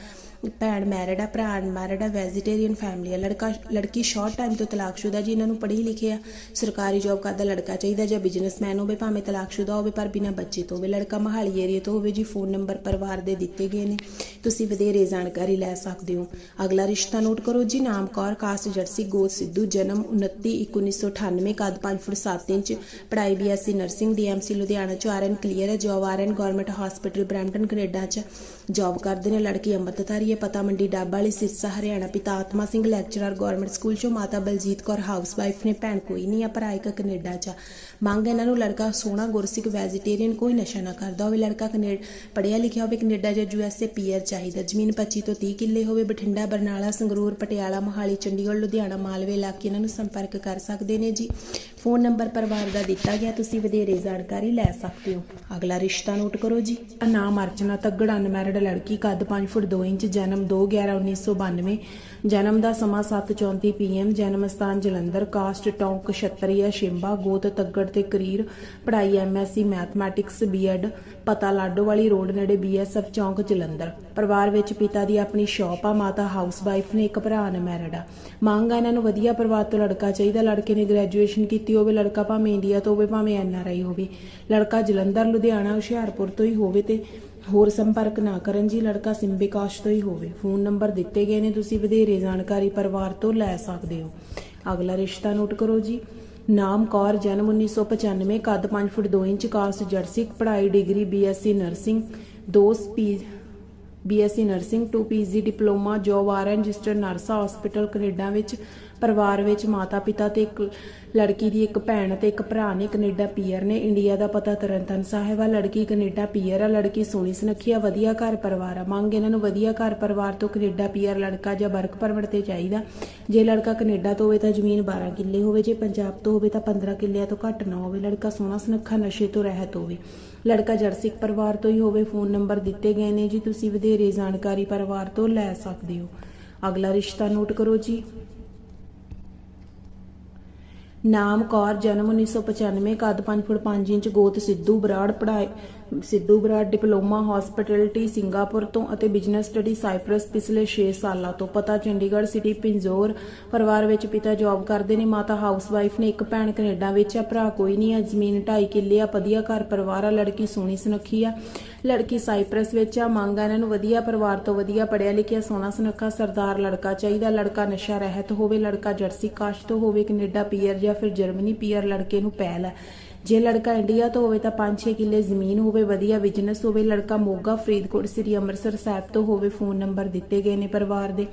ਭੈਣ ਮੈਰਿਡ ਆ, ਭਰਾ ਅਨਮੈਰਿਡ ਆ ਵੈਜੀਟੇਰੀਅਨ ਫੈਮਿਲੀ ਆ। ਲੜਕਾ, ਲੜਕੀ ਸ਼ਾਰਟ ਟਾਈਮ ਤੋਂ ਤਲਾਕਸ਼ੁਦਾ ਜੀ, ਇਹਨਾਂ ਨੂੰ ਪੜ੍ਹੀ ਲਿਖੇ ਆ। ਸਰਕਾਰੀ ਜੌਬ ਕਰਦਾ ਲੜਕਾ ਚਾਹੀਦਾ ਜਾਂ ਬਿਜ਼ਨਸਮੈਨ ਹੋਵੇ, ਭਾਵੇਂ ਤਲਾਕਸ਼ੁਦਾ ਹੋਵੇ, ਪਰ ਬਿਨਾਂ ਬੱਚੇ ਤੋਂ ਹੋਵੇ। ਲੜਕਾ ਮਹਾਲੀ ਏਰੀਆ ਤੋਂ ਹੋਵੇ ਜੀ ਫੋਨ ਨੰਬਰ ਪਰਿਵਾਰ ਦੇ ਦਿੱਤੇ ਗਏ ਨੇ। ਤੁਸੀਂ ਵਧੇਰੇ ਜਾਣਕਾਰੀ ਲੈ ਸਕਦੇ ਹੋ। ਅਗਲਾ ਰਿਸ਼ਤਾ ਨੋਟ ਕਰੋ ਜੀ, ਨਾਮ ਕੌਰ ਕਾਸਟ ਜਰਸੀ ਗੋਤ ਸਿੱਧੂ, ਜਨਮ 29 1998 ਕਦ 5 ਫੁੱਟ 7 ਇੰਚ, ਪੜ੍ਹਾਈ ਬੀਐਸਸੀ ਨਰਸਿੰਗ ਡੀਐਮਸੀ ਲੁਧਿਆਣਾ ਚ ਆਰਐਨ ਕਲੀਅਰ ਹੈ। Job RN government hospital Brampton, Canada ਚ। ਜੌਬ ਕਰਦੇ ਨੇ ਲੜਕੀ ਅੰਮ੍ਰਿਤਧਾਰੀ ਹੈ ਪਤਾ ਮੰਡੀ ਡੱਬ ਵਾਲੀ ਸਿਰਸਾ ਹਰਿਆਣਾ ਪਿਤਾ ਆਤਮਾ ਸਿੰਘ ਲੈਕਚਰਰ ਗਵਰਨਮੈਂਟ ਸਕੂਲ ਚੋਂ ਮਾਤਾ ਬਲਜੀਤ ਕੌਰ ਹਾਊਸਵਾਈਫ ਨੇ ਭੈਣ ਕੋਈ ਨਹੀਂ ਆ ਭਰਾ ਇੱਕ ਕੈਨੇਡਾ ਚ ਆ। ਮੰਗ ਇਹਨਾਂ ਨੂੰ ਲੜਕਾ ਸੋਹਣਾ, ਗੁਰਸਿੱਖ ਵੈਜੀਟੇਰੀਅਨ ਕੋਈ ਨਸ਼ਾ ਨਾ ਕਰਦਾ ਹੋਵੇ। ਲੜਕਾ ਕੈਨੇਡਾ ਪੜ੍ਹਿਆ ਲਿਖਿਆ ਹੋਵੇ, ਕੈਨੇਡਾ ਜਾਂ ਯੂਐਸਏ ਪੀਆਰ ਚਾਹੀਦਾ। ਜ਼ਮੀਨ 25 ਤੋਂ 30 ਕਿੱਲੇ ਹੋਵੇ, ਬਠਿੰਡਾ, ਬਰਨਾਲਾ, ਸੰਗਰੂਰ, ਪਟਿਆਲਾ, ਮੋਹਾਲੀ, ਚੰਡੀਗੜ੍ਹ, ਲੁਧਿਆਣਾ, ਮਾਲਵੇ ਇਲਾਕੇ ਇਹਨਾਂ ਨੂੰ ਸੰਪਰਕ ਕਰ ਸਕਦੇ ਨੇ ਜੀ। ਫੋਨ ਨੰਬਰ ਪਰਿਵਾਰ ਦਾ ਦਿੱਤਾ ਗਿਆ, ਤੁਸੀਂ ਵਧੇਰੇ ਜਾਣਕਾਰੀ ਲੈ ਸਕਦੇ ਹੋ। ਅਗਲਾ ਰਿਸ਼ਤਾ ਨੋਟ ਕਰੋ ਜੀ। ਨਾਮ ਅਰਚਨਾ ਤੱਗੜ ਅਨਮੈਰਿਡ ਲੜਕੀ, ਕੱਦ 5 ਫੁੱਟ 2 ਇੰਚ, ਜਨਮ 2/11/1992 ਜਨਮ ਦਾ ਸਮਾਂ 7:34 ਪੀਐਮ, ਜਨਮ ਸਥਾਨ ਜਲੰਧਰ, ਕਾਸਟ ਟੌਂਕ ਛਤਰੀਆ, ਸ਼ਿੰਬਾ, ਗੋਤ ਤੱਗੜ ਤੇ ਕਰੀਰ, ਪੜ੍ਹਾਈ ਐਮਐਸਸੀ, ਮੈਥਮੈਟਿਕਸ, ਬੀਐਡ, ਪਤਾ ਲਾਡੋ ਰੋਡ ਨੇੜੇ ਬੀਐਸਐਫ ਚੌਂਕ, ਜਲੰਧਰ। ਪਰਿਵਾਰ ਵਿੱਚ ਪਿਤਾ ਦੀ ਆਪਣੀ ਸ਼ਾਪ ਆ, ਮਾਤਾ ਹਾਊਸ ਵਾਈਫ ਨੇ ਇੱਕ ਭਰਾ ਅਨਮੈਰਿਡ ਆ। ਮੰਗ ਆ ਇਹਨਾਂ ਨੂੰ ਵਧੀਆ ਪਰਿਵਾਰ ਤੋਂ ਲੜਕਾ ਚਾਹੀਦਾ, ਲੜਕੇ ਨੇ ਗ੍ਰੈਜੂਏਸ਼ਨ ਕੀਤੀ ਹੋਵੇ, ਲੜਕਾ ਭਾਵੇਂ ਇੰਡੀਆ ਤੋਂ ਹੋਵੇ, ਭਾਵੇਂ ਐਨਆਰਆਈ ਹੋਵੇ। ਲੜਕਾ ਜਲੰਧਰ, ਲੁਧਿਆਣਾ, ਹੁਸ਼ਿਆਰਪੁਰ ਤੋਂ ਹੀ ਹੋਵੇ ਤੇ ਹੋਰ ਸੰਪਰਕ ਨਾ ਕਰਨ ਜੀ ਲੜਕਾ ਸਿੰਬੇ ਤੋਂ ਹੀ ਹੋਵੇ। ਫੋਨ ਨੰਬਰ ਦਿੱਤੇ ਗਏ ਨੇ, ਤੁਸੀਂ ਵਧੇਰੇ ਜਾਣਕਾਰੀ ਪਰਿਵਾਰ ਤੋਂ ਲੈ ਸਕਦੇ ਹੋ। ਅਗਲਾ ਰਿਸ਼ਤਾ ਨੋਟ ਕਰੋ ਜੀ। ਨਾਮ, ਕੌਰ, ਜਨਮ 1995 ਕੱਦ 5 ਫੁੱਟ 2 ਇੰਚ ਕਾਸਟ ਜਰਸੀ ਪੜ੍ਹਾਈ degree BSc nursing 2 ਸਪੀ BSc nursing 2 PG diploma job R register nurse hospital Canada ਵਿੱਚ, ਪਰਿਵਾਰ ਵਿੱਚ ਮਾਤਾ ਪਿਤਾ ਤੇ ਇੱਕ ਲੜਕੀ ਦੀ ਇੱਕ ਭੈਣ ਅਤੇ ਇੱਕ ਭਰਾ ਨੇ, ਕੈਨੇਡਾ ਪੀਅਰ ਨੇ। ਇੰਡੀਆ ਦਾ ਪਤਾ ਤਰਨਤਨ ਸਾਹਿਬ ਆ, ਲੜਕੀ ਕੈਨੇਡਾ ਪੀਅਰ ਆ, ਲੜਕੀ ਸੋਹਣੀ ਸੁਨੱਖੀ ਆ, ਵਧੀਆ ਘਰ ਪਰਿਵਾਰ ਆ। ਮੰਗ ਇਹਨਾਂ ਨੂੰ ਵਧੀਆ ਘਰ ਪਰਿਵਾਰ ਤੋਂ ਕੈਨੇਡਾ ਪੀਅਰ ਲੜਕਾ ਜਾਂ ਵਰਕ ਪਰਮਿਟ ਤੇ ਚਾਹੀਦਾ। ਜੇ ਲੜਕਾ ਕੈਨੇਡਾ ਤੋਂ ਹੋਵੇ ਤਾਂ ਜ਼ਮੀਨ 12 ਕਿੱਲੇ ਹੋਵੇ, ਜੇ ਪੰਜਾਬ ਤੋਂ ਹੋਵੇ ਤਾਂ 15 ਕਿੱਲਿਆਂ ਤੋਂ ਘੱਟ ਨਾ ਹੋਵੇ। ਲੜਕਾ ਸੋਹਣਾ ਸੁਨੱਖਾ ਨਸ਼ੇ ਤੋਂ ਰਹਿਤ ਹੋਵੇ। ਲੜਕਾ ਜਰਸਿਕ ਪਰਿਵਾਰ ਤੋਂ ਹੀ ਹੋਵੇ, ਫੋਨ ਨੰਬਰ ਦਿੱਤੇ ਗਏ ਨੇ ਜੀ, ਤੁਸੀਂ ਵਧੇਰੇ ਜਾਣਕਾਰੀ ਪਰਿਵਾਰ ਤੋਂ ਲੈ ਸਕਦੇ ਹੋ। ਅਗਲਾ ਰਿਸ਼ਤਾ ਨੋਟ ਕਰੋ ਜੀ। ਨਾਮ ਕੌਰ ਜਨਮ 1995 ਕੱਦ 5 ਫੁੱਟ 5 ਇੰਚ, ਗੋਤ ਸਿੱਧੂ, ਬਰਾੜ ਪੜ੍ਹਾਈ Sidhu Brar diploma hospitality Singapore ਤੋਂ ਅਤੇ ਬਿਜ਼ਨਸ ਸਟੱਡੀ ਸਾਈਪ੍ਰਸ ਪਿਛਲੇ 6 ਸਾਲਾਂ ਤੋਂ। ਪਤਾ, ਚੰਡੀਗੜ੍ਹ ਸਿਟੀ ਪਿੰਜੋਰ ਪਰਿਵਾਰ ਵਿੱਚ ਪਿਤਾ ਜੌਬ ਕਰਦੇ ਨੇ, ਮਾਤਾ ਹਾਊਸਵਾਈਫ ਨੇ ਇੱਕ ਭੈਣ ਕੈਨੇਡਾ ਵਿੱਚ ਆ ਭਰਾ ਕੋਈ ਨਹੀਂ ਆ ਜ਼ਮੀਨ 2.5 ਕਿੱਲੇ ਆ, ਵਧੀਆ ਘਰ ਪਰਿਵਾਰ ਆ, ਲੜਕੀ ਸੋਹਣੀ ਸੁਨੱਖੀ ਆ, ਲੜਕੀ ਸਾਈਪ੍ਰਸ ਵਿੱਚ ਆ, ਮੰਗ ਆ ਇਹਨਾਂ ਨੂੰ ਵਧੀਆ ਪਰਿਵਾਰ ਤੋਂ ਵਧੀਆ ਪੜਿਆ ਲਿਖਿਆ, ਸੋਹਣਾ ਸੁਨੱਖਾ, ਸਰਦਾਰ ਲੜਕਾ ਚਾਹੀਦਾ, ਲੜਕਾ ਨਸ਼ਾ ਰਹਿਤ ਹੋਵੇ, ਲੜਕਾ ਜਰਸੀ ਕਾਸ਼ਤ ਹੋਵੇ, ਕੈਨੇਡਾ ਪੀਅਰ ਜਾਂ ਫਿਰ ਜਰਮਨੀ ਪੀਅਰ ਲੜਕੇ ਨੂੰ ਪਹਿਲ ਹੈ ਜੇ ਲੜਕਾ ਇੰਡੀਆ ਤੋਂ ਹੋਵੇ ਤਾਂ 5-6 ਕਿੱਲੇ ਜ਼ਮੀਨ ਹੋਵੇ, ਵਧੀਆ ਬਿਜ਼ਨਸ ਹੋਵੇ, ਲੜਕਾ ਮੋਗਾ ਫਰੀਦਕੋਟ ਸ੍ਰੀ ਅੰਮ੍ਰਿਤਸਰ ਸਾਹਿਬ ਤੋਂ ਹੋਵੇ ਫੋਨ ਨੰਬਰ ਦਿੱਤੇ ਗਏ ਨੇ ਪਰਿਵਾਰ ਦੇ।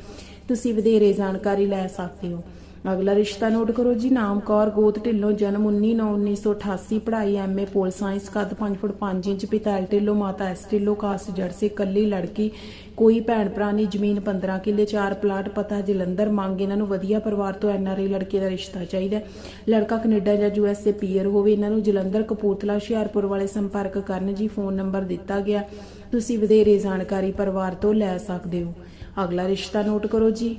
ਤੁਸੀਂ ਵਧੇਰੇ ਜਾਣਕਾਰੀ ਲੈ ਸਕਦੇ ਹੋ। ਅਗਲਾ ਰਿਸ਼ਤਾ ਨੋਟ ਕਰੋ ਜੀ, ਨਾਮ ਕੌਰ ਗੋਤ ਢਿੱਲੋਂ ਜਨਮ 19/9/1988 ਪੜ੍ਹਾਈ ਐਮਏ ਪੋਲ ਸਾਇੰਸ, ਕੱਦ 5 ਫੁੱਟ 5 ਇੰਚ, ਪਿਤਾ ਐਲ ਢਿੱਲੋਂ, ਮਾਤਾ ਐਸ ਢਿੱਲੋਂ, ਕਾਸਟ ਜਰਸੀ ਕੱਲੀ ਲੜਕੀ, ਕੋਈ ਭੈਣ ਭਰਾ ਨਹੀਂ, ਜ਼ਮੀਨ 15 ਕਿੱਲੇ 4 ਪਲਾਟ, ਪਤਾ ਜਲੰਧਰ, ਮੰਗ ਇਹਨਾਂ ਨੂੰ ਵਧੀਆ ਪਰਿਵਾਰ ਤੋਂ ਐਨਆਰਆਈ ਲੜਕੇ ਦਾ ਰਿਸ਼ਤਾ ਚਾਹੀਦਾ ਲੜਕਾ ਕੈਨੇਡਾ ਜਾਂ ਯੂਐਸਏ ਪੀਅਰ ਹੋਵੇ, ਇਹਨਾਂ ਨੂੰ ਜਲੰਧਰ, ਕਪੂਰਥਲਾ, ਹੁਸ਼ਿਆਰਪੁਰ ਵਾਲੇ ਸੰਪਰਕ ਕਰਨ ਜੀ ਫੋਨ ਨੰਬਰ ਦਿੱਤਾ ਗਿਆ। ਤੁਸੀਂ ਵਧੇਰੇ ਜਾਣਕਾਰੀ ਪਰਿਵਾਰ ਤੋਂ ਲੈ ਸਕਦੇ ਹੋ। ਅਗਲਾ ਰਿਸ਼ਤਾ ਨੋਟ ਕਰੋ ਜੀ।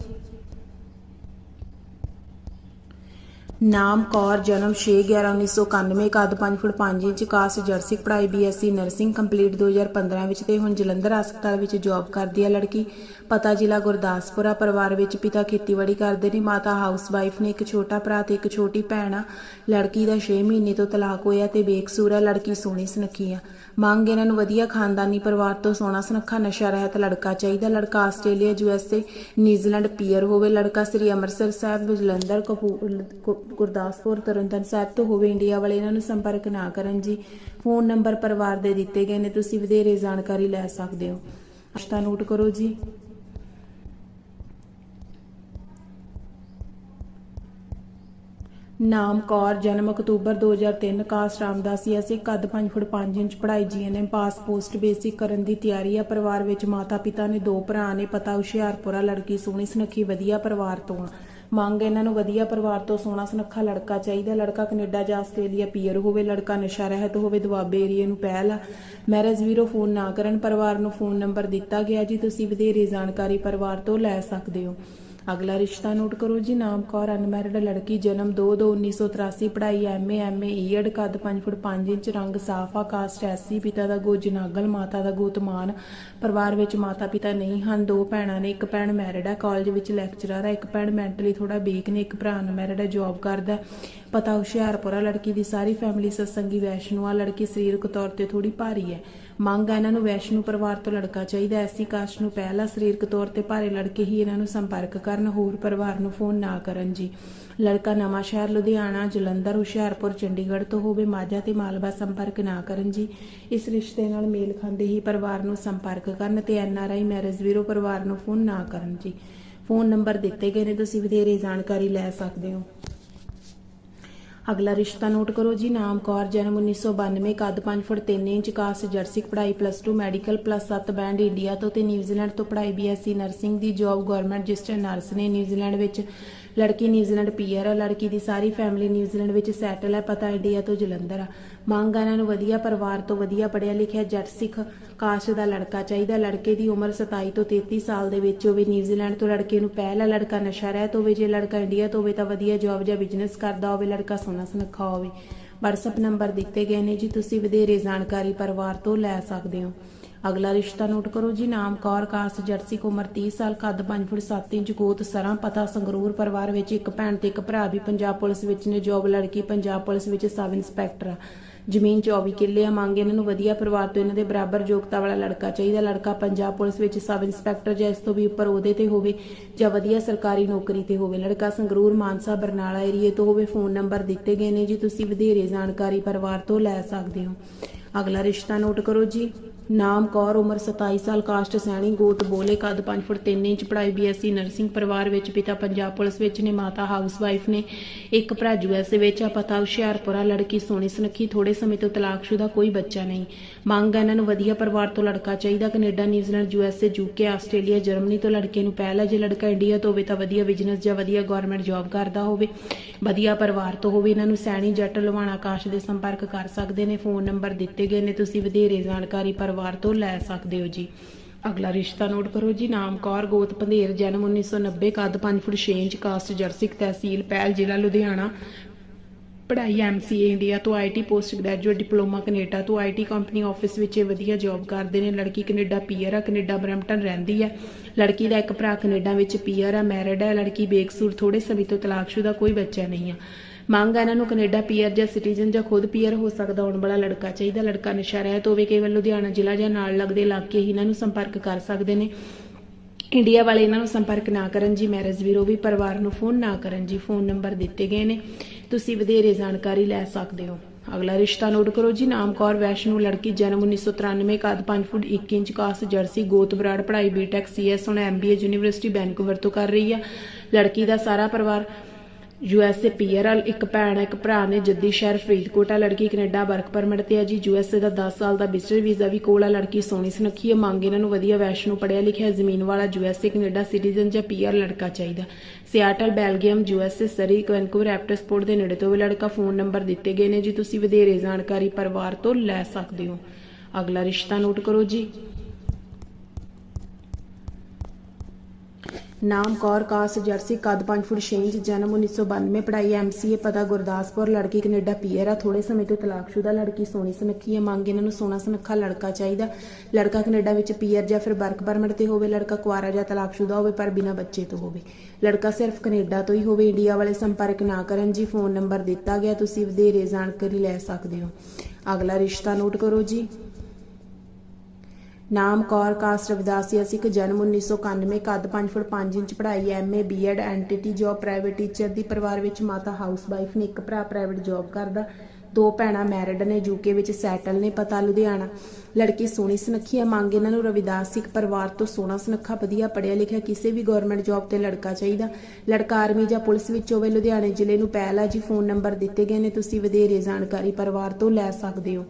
ਨਾਮ ਕੌਰ, ਜਨਮ 6/11/1991 ਕੱਦ 5 ਫੁੱਟ 5 ਇੰਚ ਕਾਸਟ ਜਰਸੀ, ਪੜ੍ਹਾਈ ਬੀਐਸਸੀ, ਨਰਸਿੰਗ ਕੰਪਲੀਟ 2015 ਵਿੱਚ ਤੇ ਹੁਣ ਜਲੰਧਰ ਹਸਪਤਾਲ ਵਿੱਚ ਜੌਬ ਕਰਦੀ ਹੈ ਲੜਕੀ। ਪਤਾ ਜ਼ਿਲ੍ਹਾ ਗੁਰਦਾਸਪੁਰਾ ਪਰਿਵਾਰ ਵਿੱਚ ਪਿਤਾ ਖੇਤੀਬਾੜੀ ਕਰਦੇ ਨੇ, ਮਾਤਾ ਹਾਊਸਵਾਈਫ ਨੇ ਇੱਕ ਛੋਟਾ ਭਰਾ ਤੇ ਇੱਕ ਛੋਟੀ ਭੈਣ ਆ। ਲੜਕੀ ਦਾ 6 ਮਹੀਨੇ ਤੋਂ ਤਲਾਕ ਹੋਇਆ ਤੇ ਬੇਕਸੂਰ ਆ, ਲੜਕੀ ਸੋਹਣੀ ਸੁਨੱਖੀ ਆ। ਮੰਗ ਇਹਨਾਂ ਨੂੰ ਵਧੀਆ ਖਾਨਦਾਨੀ ਪਰਿਵਾਰ ਤੋਂ ਸੋਹਣਾ ਸੁਨੱਖਾ ਨਸ਼ਾ ਰਹਿਤ ਲੜਕਾ ਚਾਹੀਦਾ। ਲੜਕਾ ਆਸਟ੍ਰੇਲੀਆ ਯੂਐਸਏ ਨਿਊਜ਼ੀਲੈਂਡ ਪੀਅਰ ਹੋਵੇ। ਲੜਕਾ ਸ੍ਰੀ ਅੰਮ੍ਰਿਤਸਰ ਸਾਹਿਬ, ਜਲੰਧਰ ਕਪੂਰ ਗੁਰਦਾਸਪੁਰ, ਤਰਨਤਾਰਨ ਸਾਹਿਬ ਤੋਂ ਹੋਵੇ ਇੰਡੀਆ ਵਾਲੇ, ਇਹਨਾਂ ਨੂੰ ਸੰਪਰਕ ਨਾ ਕਰਨ ਜੀ। ਫੋਨ ਨੰਬਰ ਪਰਿਵਾਰ ਦੇ ਦਿੱਤੇ ਗਏ ਨੇ, ਤੁਸੀਂ ਵਧੇਰੇ ਜਾਣਕਾਰੀ ਲੈ ਸਕਦੇ ਹੋ। ਰਿਸ਼ਤਾ ਨੋਟ ਕਰੋ ਜੀ। ਨਾਮ ਕੌਰ, ਜਨਮ ਅਕਤੂਬਰ 2003 ਕਾਸਟ ਰਾਮਦਾਸੀਆ ਸੀ ਕੱਦ 5 ਫੁੱਟ 5 ਇੰਚ ਪੜ੍ਹਾਈ ਜੀਐਨਐਮ ਪਾਸ ਪੋਸਟ ਬੇਸਿਕ ਕਰਨ ਦੀ ਤਿਆਰੀ ਆ। ਪਰਿਵਾਰ ਵਿੱਚ ਮਾਤਾ ਪਿਤਾ ਨੇ ਦੋ ਭਰਾ ਨੇ, ਪਤਾ ਹੁਸ਼ਿਆਰਪੁਰਾ, ਲੜਕੀ ਸੋਹਣੀ ਸੁਨੱਖੀ, ਵਧੀਆ ਪਰਿਵਾਰ ਤੋਂ ਆ। ਮੰਗ ਇਹਨਾਂ ਨੂੰ ਵਧੀਆ ਪਰਿਵਾਰ ਤੋਂ ਸੋਹਣਾ ਸੁਨੱਖਾ ਲੜਕਾ ਚਾਹੀਦਾ, ਲੜਕਾ ਕੈਨੇਡਾ ਜਾਂ ਆਸਟ੍ਰੇਲੀਆ ਪੀਅਰ ਹੋਵੇ, ਲੜਕਾ ਨਸ਼ਾ ਰਹਿਤ ਹੋਵੇ, ਦੁਆਬੇ ਏਰੀਏ ਨੂੰ ਪਹਿਲ ਆ। ਮੈਰਿਜ ਵੀਰੋ ਫੋਨ ਨਾ ਕਰਨ, ਪਰਿਵਾਰ ਨੂੰ ਫੋਨ ਨੰਬਰ ਦਿੱਤਾ ਗਿਆ ਜੀ, ਤੁਸੀਂ ਵਧੇਰੇ ਜਾਣਕਾਰੀ ਪਰਿਵਾਰ ਤੋਂ ਲੈ ਸਕਦੇ ਹੋ। ਅਗਲਾ ਰਿਸ਼ਤਾ ਨੋਟ ਕਰੋ ਜੀ, ਨਾਮ ਕੌਰ ਅਨਮੈਰਿਡ ਲੜਕੀ, ਜਨਮ 2/2/1983 ਪੜ੍ਹਾਈ ਐਮਏ ਐਮਏ ਈਐਡ ਕੱਦ 5 ਫੁੱਟ 5 ਇੰਚ, ਰੰਗ ਸਾਫ਼ ਕਾਸਟ ਐਸੀ ਪਿਤਾ ਦਾ ਗੋ ਜਨਾਗਲ, ਮਾਤਾ ਦਾ ਗੋਤਮਾਨ ਪਰਿਵਾਰ ਵਿੱਚ ਮਾਤਾ ਪਿਤਾ ਨਹੀਂ ਹਨ, ਦੋ ਭੈਣਾਂ ਨੇ, ਇੱਕ ਭੈਣ ਮੈਰਿਡ ਹੈ ਕਾਲਜ ਵਿੱਚ ਲੈਕਚਰਰ ਹੈ ਇੱਕ ਭੈਣ ਮੈਂਟਲੀ ਥੋੜਾ ਵੀਕ ਨੇ, ਇੱਕ ਭਰਾ ਅਨਮੈਰਿਡ ਹੈ ਜੌਬ ਕਰਦਾ ਹੈ। ਪਤਾ ਹੁਸ਼ਿਆਰਪੁਰਾ ਲੜਕੀ ਦੀ ਸਾਰੀ ਫੈਮਿਲੀ ਸਤਸੰਗੀ, ਵੈਸ਼ਨੂ ਆ, ਲੜਕੀ ਸਰੀਰਕ ਤੌਰ ਤੇ ਥੋੜੀ ਭਾਰੀ ਹੈ ਮੰਗ ਹੈ ਇਹਨਾਂ ਨੂੰ ਵੈਸ਼ਨੂ ਪਰਿਵਾਰ ਤੋਂ ਲੜਕਾ ਚਾਹੀਦਾ ਐਸੀ ਕਾਸਟ ਨੂੰ ਪਹਿਲਾ ਸਰੀਰਕ ਤੌਰ ਤੇ ਭਾਰੇ ਲੜਕੇ ਹੀ ਇਹਨਾਂ ਨੂੰ ਸੰਪਰਕ ਕਰਨ, ਹੋਰ ਪਰਿਵਾਰ ਨੂੰ ਫੋਨ ਨਾ ਕਰਨ ਜੀ। ਲੜਕਾ ਨਵਾਂ ਸ਼ਹਿਰ ਲੁਧਿਆਣਾ, ਜਲੰਧਰ, ਹੁਸ਼ਿਆਰਪੁਰ, ਚੰਡੀਗੜ੍ਹ ਤੋਂ ਹੋਵੇ ਮਾਝਾ ਤੇ ਮਾਲਵਾ ਸੰਪਰਕ ਨਾ ਕਰਨ ਜੀ। ਇਸ ਰਿਸ਼ਤੇ ਨਾਲ ਮੇਲ ਖਾਂਦੇ ਹੀ ਪਰਿਵਾਰ ਨੂੰ ਸੰਪਰਕ ਕਰਨ ਤੇ ਆਈ ਮੈਰਿਜ ਵੀਰੋ ਪਰਿਵਾਰ ਨੂੰ ਫੋਨ ਨਾ ਕਰਨ ਜੀ। ਫੋਨ ਨੰਬਰ ਦਿੱਤੇ ਗਏ ਨੇ, ਤੁਸੀਂ ਵਧੇਰੇ ਜਾਣਕਾਰੀ ਲੈ ਸਕਦੇ ਹੋ। ਅਗਲਾ ਰਿਸ਼ਤਾ ਨੋਟ ਕਰੋ ਜੀ, ਨਾਮ ਕੌਰ, ਜਨਮ 1992 ਕੱਦ 5 ਫੁੱਟ 3 ਇੰਚ, ਕਾਸਟ ਜਰਸੀ, ਪੜ੍ਹਾਈ plus 2 medical plus 7 band India ਤੋਂ ਤੇ ਨਿਊਜ਼ੀਲੈਂਡ ਤੋਂ ਪੜ੍ਹਾਈ ਬੀਐਸਸੀ ਨਰਸਿੰਗ ਦੀ ਜੌਬ ਗਵਰਨਮੈਂਟ ਰਜਿਸਟਰ ਨਰਸ ਨੇ। ਨਿਊਜ਼ੀਲੈਂਡ ਵਿੱਚ ਲੜਕੀ ਨਿਊਜ਼ੀਲੈਂਡ ਪੀਆਰ ਹੈ ਲੜਕੀ ਦੀ ਸਾਰੀ ਫੈਮਿਲੀ ਨਿਊਜ਼ੀਲੈਂਡ ਵਿੱਚ ਸੈਟਲ ਹੈ, ਪਤਾ ਇੰਡੀਆ ਤੋਂ ਜਲੰਧਰ ਆ। ਮੰਗ ਇਹਨਾਂ ਨੂੰ ਵਧੀਆ ਪਰਿਵਾਰ ਤੋਂ ਵਧੀਆ ਪੜ੍ਹਿਆ ਲਿਖਿਆ ਜੱਟ ਸਿੱਖ ਕਾਸਟ ਦਾ ਲੜਕਾ ਚਾਹੀਦਾ। ਲੜਕੇ ਦੀ ਉਮਰ 27 ਤੋਂ 33 ਸਾਲ ਦੇ ਵਿੱਚ ਹੋਵੇ ਨਿਊਜ਼ੀਲੈਂਡ ਤੋਂ ਲੜਕੇ ਨੂੰ ਪਹਿਲਾ ਲੜਕਾ ਨਸ਼ਾ ਰਹਿਤ ਹੋਵੇ, ਜੇ ਲੜਕਾ ਇੰਡੀਆ ਤੋਂ ਹੋਵੇ ਤਾਂ ਵਧੀਆ ਜੌਬ ਜਾਂ ਬਿਜ਼ਨਸ ਕਰਦਾ ਹੋਵੇ, ਲੜਕਾ ਸੋਹਣਾ ਸੁਨੱਖਾ ਹੋਵੇ। WhatsApp ਨੰਬਰ ਦਿੱਤੇ ਗਏ ਨੇ ਜੀ, ਤੁਸੀਂ ਵਧੇਰੇ ਜਾਣਕਾਰੀ ਪਰਿਵਾਰ ਤੋਂ ਲੈ ਸਕਦੇ ਹੋ। ਅਗਲਾ ਰਿਸ਼ਤਾ ਨੋਟ ਕਰੋ ਜੀ, ਨਾਮ ਕੌਰ ਕਾਸਟ ਜਰਸੀ ਉਮਰ 30 ਸਾਲ ਕੱਦ 5 ਫੁੱਟ 7 ਇੰਚ, ਗੋਤ, ਸਰਾਂ, ਪਤਾ, ਸੰਗਰੂਰ ਪਰਿਵਾਰ ਵਿੱਚ ਇੱਕ ਭੈਣ ਤੇ ਇੱਕ ਭਰਾ ਵੀ ਪੰਜਾਬ ਪੁਲਿਸ ਵਿੱਚ ਨੇ, ਜੌਬ ਲੜਕੀ ਪੰਜਾਬ ਪੁਲਿਸ ਵਿੱਚ ਸਬ ਇੰਸਪੈਕਟਰ ਆ। ਜ਼ਮੀਨ 24 ਕਿੱਲੇ ਆ, ਮੰਗ ਇਹਨਾਂ ਨੂੰ ਵਧੀਆ ਪਰਿਵਾਰ ਤੋਂ ਇਹਨਾਂ ਦੇ ਬਰਾਬਰ ਯੋਗਤਾ ਵਾਲਾ ਲੜਕਾ ਚਾਹੀਦਾ। ਲੜਕਾ ਪੰਜਾਬ ਪੁਲਿਸ ਵਿੱਚ ਸਬ ਇੰਸਪੈਕਟਰ ਜਾਂ ਇਸ ਤੋਂ ਵੀ ਉੱਪਰ ਉਹਦੇ ਤੇ ਹੋਵੇ ਜਾਂ ਵਧੀਆ ਸਰਕਾਰੀ ਨੌਕਰੀ ਤੇ ਹੋਵੇ। ਲੜਕਾ ਸੰਗਰੂਰ ਮਾਨਸਾ, ਬਰਨਾਲਾ ਏਰੀਏ ਤੋਂ ਹੋਵੇ, ਫੋਨ ਨੰਬਰ ਦਿੱਤੇ ਗਏ ਨੇ ਜੀ, ਤੁਸੀਂ ਵਧੇਰੇ ਜਾਣਕਾਰੀ ਪਰਿਵਾਰ ਤੋਂ ਲੈ ਸਕਦੇ ਹੋ। ਅਗਲਾ ਰਿਸ਼ਤਾ ਨੋਟ ਕਰੋ ਜੀ। ਨਾਮ ਕੌਰ, ਉਮਰ 27 ਸਾਲ, ਕਾਸਟ, ਸੈਣੀ, ਗੋਤ, ਬੋਲੇ, ਕੱਦ 5 ਫੁੱਟ 3 ਇੰਚ, ਪੜ੍ਹਾਈ ਬੀਐਸਸੀ ਨਰਸਿੰਗ ਪਰਿਵਾਰ ਵਿੱਚ, ਪਿਤਾ ਪੰਜਾਬ ਪੁਲਿਸ ਵਿੱਚ ਨੇ, ਮਾਤਾ ਹਾਊਸਵਾਈਫ ਨੇ, ਇੱਕ ਭਰਾ ਯੂਐਸਏ ਵਿੱਚ ਆ ਪਤਾ ਹੁਸ਼ਿਆਰਪੁਰਾ ਲੜਕੀ, ਸੋਹਣੀ ਸੁਨੱਖੀ ਥੋੜੇ ਸਮੇਂ ਤੋਂ ਤਲਾਕਸ਼ੁਦਾ ਕੋਈ ਬੱਚਾ ਨਹੀਂ। ਮੰਗ ਇਹਨਾਂ ਨੂੰ ਵਧੀਆ ਪਰਿਵਾਰ ਤੋਂ ਲੜਕਾ ਚਾਹੀਦਾ, Canada, New Zealand USA UK Australia, Germany ਤੋਂ ਲੜਕੇ ਨੂੰ ਪਹਿਲਾ ਜੇ ਲੜਕਾ ਇੰਡੀਆ ਤੋਂ ਹੋਵੇ ਤਾਂ ਵਧੀਆ ਬਿਜ਼ਨਸ ਜਾਂ ਵਧੀਆ ਗਵਰਨਮੈਂਟ ਜੌਬ ਕਰਦਾ ਹੋਵੇ। ਵਧੀਆ ਪਰਿਵਾਰ ਤੋਂ ਹੋਵੇ, ਇਹਨਾਂ ਨੂੰ ਸੈਣੀ, ਜੱਟ ਲਵਾਣਾ ਆਕਾਸ਼ ਦੇ ਸੰਪਰਕ ਕਰ ਸਕਦੇ ਨੇ, ਫੋਨ ਨੰਬਰ ਦਿੱਤੇ ਗਏ ਨੇ, ਤੁਸੀਂ ਵਧੇਰੇ ਜਾਣਕਾਰੀ ਪਰਿਵਾਰ ਤੋਂ ਲੈ ਸਕਦੇ ਹੋ ਜੀ। ਅਗਲਾ ਰਿਸ਼ਤਾ ਨੋਟ ਕਰੋ ਜੀ, ਨਾਮ ਕੌਰ, ਗੋਤ ਪੰਧੇਰ, ਜਨਮ 1990 ਕੱਦ 5 ਫੁੱਟ 6 ਇੰਚ, ਕਾਸਟ ਜਰਸਿਕ ਤਹਿਸੀਲ ਪਹਿਲ ਜ਼ਿਲ੍ਹਾ ਲੁਧਿਆਣਾ। ਪੜ੍ਹਾਈ ਐਮਸੀਏ ਇੰਡੀਆ ਤੋਂ IT post graduate, diploma Canada ਤੋਂ ਆਈਟੀ ਕੰਪਨੀ ਆਫਿਸ ਵਿੱਚ ਇਹ ਵਧੀਆ ਜੌਬ ਕਰਦੇ ਨੇ। ਲੜਕੀ ਕੈਨੇਡਾ ਪੀਆਰ ਆ, ਕੈਨੇਡਾ ਬਰੈਂਪਟਨ ਰਹਿੰਦੀ ਹੈ ਲੜਕੀ ਦਾ ਇੱਕ ਭਰਾ ਕੈਨੇਡਾ ਵਿੱਚ ਪੀਆਰ ਆ, ਮੈਰਿਡ ਹੈ ਲੜਕੀ ਬੇਕਸੂਰ ਥੋੜੇ ਸਮੇਂ ਤੋਂ ਤਲਾਕਸ਼ੁਦਾ, ਕੋਈ ਬੱਚਾ ਨਹੀਂ ਆ। ਮੰਗ ਆ ਇਹਨਾਂ ਨੂੰ ਕੈਨੇਡਾ ਪੀਆਰ ਜਾਂ ਸਿਟੀਜ਼ਨ ਜਾਂ ਖੁਦ ਪੀਆਰ ਹੋ ਸਕਦਾ ਹੋਣ ਵਾਲਾ ਲੜਕਾ ਚਾਹੀਦਾ, ਲੜਕਾ ਨਸ਼ਾ ਰਹਿਤ ਹੋਵੇ ਕੇਵਲ ਲੁਧਿਆਣਾ ਜ਼ਿਲ੍ਹਾ ਜਾਂ ਨਾਲ ਲੱਗਦੇ ਇਲਾਕੇ ਹੀ ਇਹਨਾਂ ਨੂੰ ਸੰਪਰਕ ਕਰ ਸਕਦੇ ਨੇ। ਇੰਡੀਆ ਵਾਲੇ ਇਹਨਾਂ ਨੂੰ ਸੰਪਰਕ ਨਾ ਕਰਨ ਜੀ ਮੈਰਿਜ ਵੀਰੋ ਵੀ ਪਰਿਵਾਰ ਨੂੰ ਫੋਨ ਨਾ ਕਰਨ ਜੀ, ਫੋਨ ਨੰਬਰ ਦਿੱਤੇ ਗਏ ਨੇ। ਤੁਸੀਂ ਵਧੇਰੇ ਜਾਣਕਾਰੀ ਲੈ ਸਕਦੇ ਹੋ। ਅਗਲਾ ਰਿਸ਼ਤਾ ਨੋਟ ਕਰੋ ਜੀ, ਨਾਮ ਕੌਰ, ਵੈਸ਼ਨੂ, ਲੜਕੀ, ਜਨਮ 1993 ਕੱਦ 5 ਫੁੱਟ 1 ਇੰਚ, ਕਾਸ, ਜਰਸੀ, ਗੋਤ ਬਰਾੜ ਪੜ੍ਹਾਈ ਬੀਟੈਕ ਸੀਐਸ ਹੁਣ ਐਮਬੀਏ ਯੂਨੀਵਰਸਿਟੀ ਵੈਨਕੂਵਰ ਤੋਂ ਕਰ ਰਹੀ ਆ। ਲੜਕੀ ਦਾ ਸਾਰਾ ਪਰਿਵਾਰ ਯੂਐਸਏ ਪੀਆਰ ਇੱਕ ਭੈਣ, ਇੱਕ ਭਰਾ ਨੇ ਜੱਦੀ ਸ਼ਹਿਰ ਫਰੀਦਕੋਟ ਲੜਕੀ ਕੈਨੇਡਾ ਵਰਕ ਪਰਮਿਟ ਤੇ ਆ ਜੀ। ਯੂਐਸਏ ਦਾ 10 ਸਾਲ ਦਾ ਵਿਜ਼ਟਰ ਵੀਜ਼ਾ ਵੀ ਕੋਲ ਆ। ਲੜਕੀ ਸੋਹਣੀ ਸੁਨੱਖੀ ਆ। ਮੰਗ ਇਹਨਾਂ ਨੂੰ ਵਧੀਆ ਵੈਸ਼ਨੂ ਪੜਿਆ ਲਿਖਿਆ ਜ਼ਮੀਨ ਵਾਲਾ ਯੂਐਸਏ ਕੈਨੇਡਾ ਸਿਟੀਜ਼ਨ ਜਾਂ ਪੀਆਰ ਲੜਕਾ ਚਾਹੀਦਾ। Seattle Belgium USA Surrey, Vancouver Abbotsford ਦੇ ਨੇੜੇ ਤੋਂ ਵੀ ਲੜਕਾ ਫੋਨ ਨੰਬਰ ਦਿੱਤੇ ਗਏ ਨੇ ਜੀ। ਤੁਸੀਂ ਵਧੇਰੇ ਜਾਣਕਾਰੀ ਪਰਿਵਾਰ ਤੋਂ ਲੈ ਸਕਦੇ ਹੋ। ਅਗਲਾ ਰਿਸ਼ਤਾ ਨੋਟ ਕਰੋ ਜੀ। ਨਾਮ ਕੌਰ ਕਾਸ, ਜਰਸੀ ਕੱਦ 5 ਫੁੱਟ 6 ਇੰਚ, ਜਨਮ 1992 ਪੜ੍ਹਾਈ ਐਮਸੀਏ ਪਤਾ ਗੁਰਦਾਸਪੁਰ, ਲੜਕੀ ਕੈਨੇਡਾ ਪੀਅਰ ਆ। ਥੋੜੇ ਸਮੇਂ ਤੋਂ ਤਲਾਕਸ਼ੁਦਾ ਲੜਕੀ, ਸੋਹਣੀ ਸੁਨੱਖੀ ਹੈ ਮੰਗ ਇਹਨਾਂ ਨੂੰ ਸੋਹਣਾ ਸੁਨੱਖਾ ਲੜਕਾ ਚਾਹੀਦਾ। ਲੜਕਾ ਕੈਨੇਡਾ ਵਿੱਚ ਪੀਅਰ ਜਾਂ ਫਿਰ ਵਰਕ ਪਰਮਿਟ ਤੇ ਹੋਵੇ, ਲੜਕਾ ਕੁਆਰਾ ਜਾਂ ਤਲਾਕਸ਼ੁਦਾ ਹੋਵੇ, ਪਰ ਬਿਨਾਂ ਬੱਚੇ ਤੋਂ ਹੋਵੇ। ਲੜਕਾ ਸਿਰਫ ਕੈਨੇਡਾ ਤੋਂ ਹੀ ਹੋਵੇ, ਇੰਡੀਆ ਵਾਲੇ ਸੰਪਰਕ ਨਾ ਕਰਨ ਜੀ, ਫੋਨ ਨੰਬਰ ਦਿੱਤਾ ਗਿਆ, ਤੁਸੀਂ ਵਧੇਰੇ ਜਾਣਕਾਰੀ ਲੈ ਸਕਦੇ ਹੋ। ਅਗਲਾ ਰਿਸ਼ਤਾ ਨੋਟ ਕਰੋ ਜੀ। ਨਾਮ ਕੌਰ ਕਾਸਟ ਰਵਿਦਾਸੀਆ ਸਿੱਖ ਜਨਮ 1991 ਕੱਦ 5 ਫੁੱਟ 5 ਇੰਚ ਪੜ੍ਹਾਈ MA BEd NTT job private teacher ਦੀ ਪਰਿਵਾਰ ਵਿੱਚ ਮਾਤਾ ਹਾਊਸਵਾਈਫ ਨੇ ਇੱਕ ਭਰਾ ਪ੍ਰਾਈਵੇਟ ਜੌਬ ਕਰਦਾ। ਦੋ ਭੈਣਾਂ ਮੈਰਿਡ ਨੇ ਯੂਕੇ ਵਿੱਚ ਸੈਟਲ ਨੇ, ਪਤਾ ਲੁਧਿਆਣਾ। ਲੜਕੀ ਸੋਹਣੀ ਸੁਨੱਖੀ ਆ, ਮੰਗ ਇਹਨਾਂ ਨੂੰ ਰਵਿਦਾਸ ਸਿੱਖ ਪਰਿਵਾਰ ਤੋਂ ਸੋਹਣਾ ਸੁਨੱਖਾ, ਵਧੀਆ ਪੜ੍ਹਿਆ ਲਿਖਿਆ, ਕਿਸੇ ਵੀ ਗਵਰਨਮੈਂਟ ਜੌਬ ਤੇ ਲੜਕਾ ਚਾਹੀਦਾ। ਲੜਕਾ ਆਰਮੀ ਜਾਂ ਪੁਲਿਸ ਵਿੱਚ ਹੋਵੇ, ਲੁਧਿਆਣੇ ਜ਼ਿਲ੍ਹੇ ਨੂੰ ਪਹਿਲਾ ਜੀ ਫੋਨ ਨੰਬਰ ਦਿੱਤੇ ਗਏ ਨੇ, ਤੁਸੀਂ ਵਧੇਰੇ ਜਾਣਕਾਰੀ ਪਰਿਵਾਰ ਤੋਂ ਲੈ ਸਕਦੇ ਹੋ।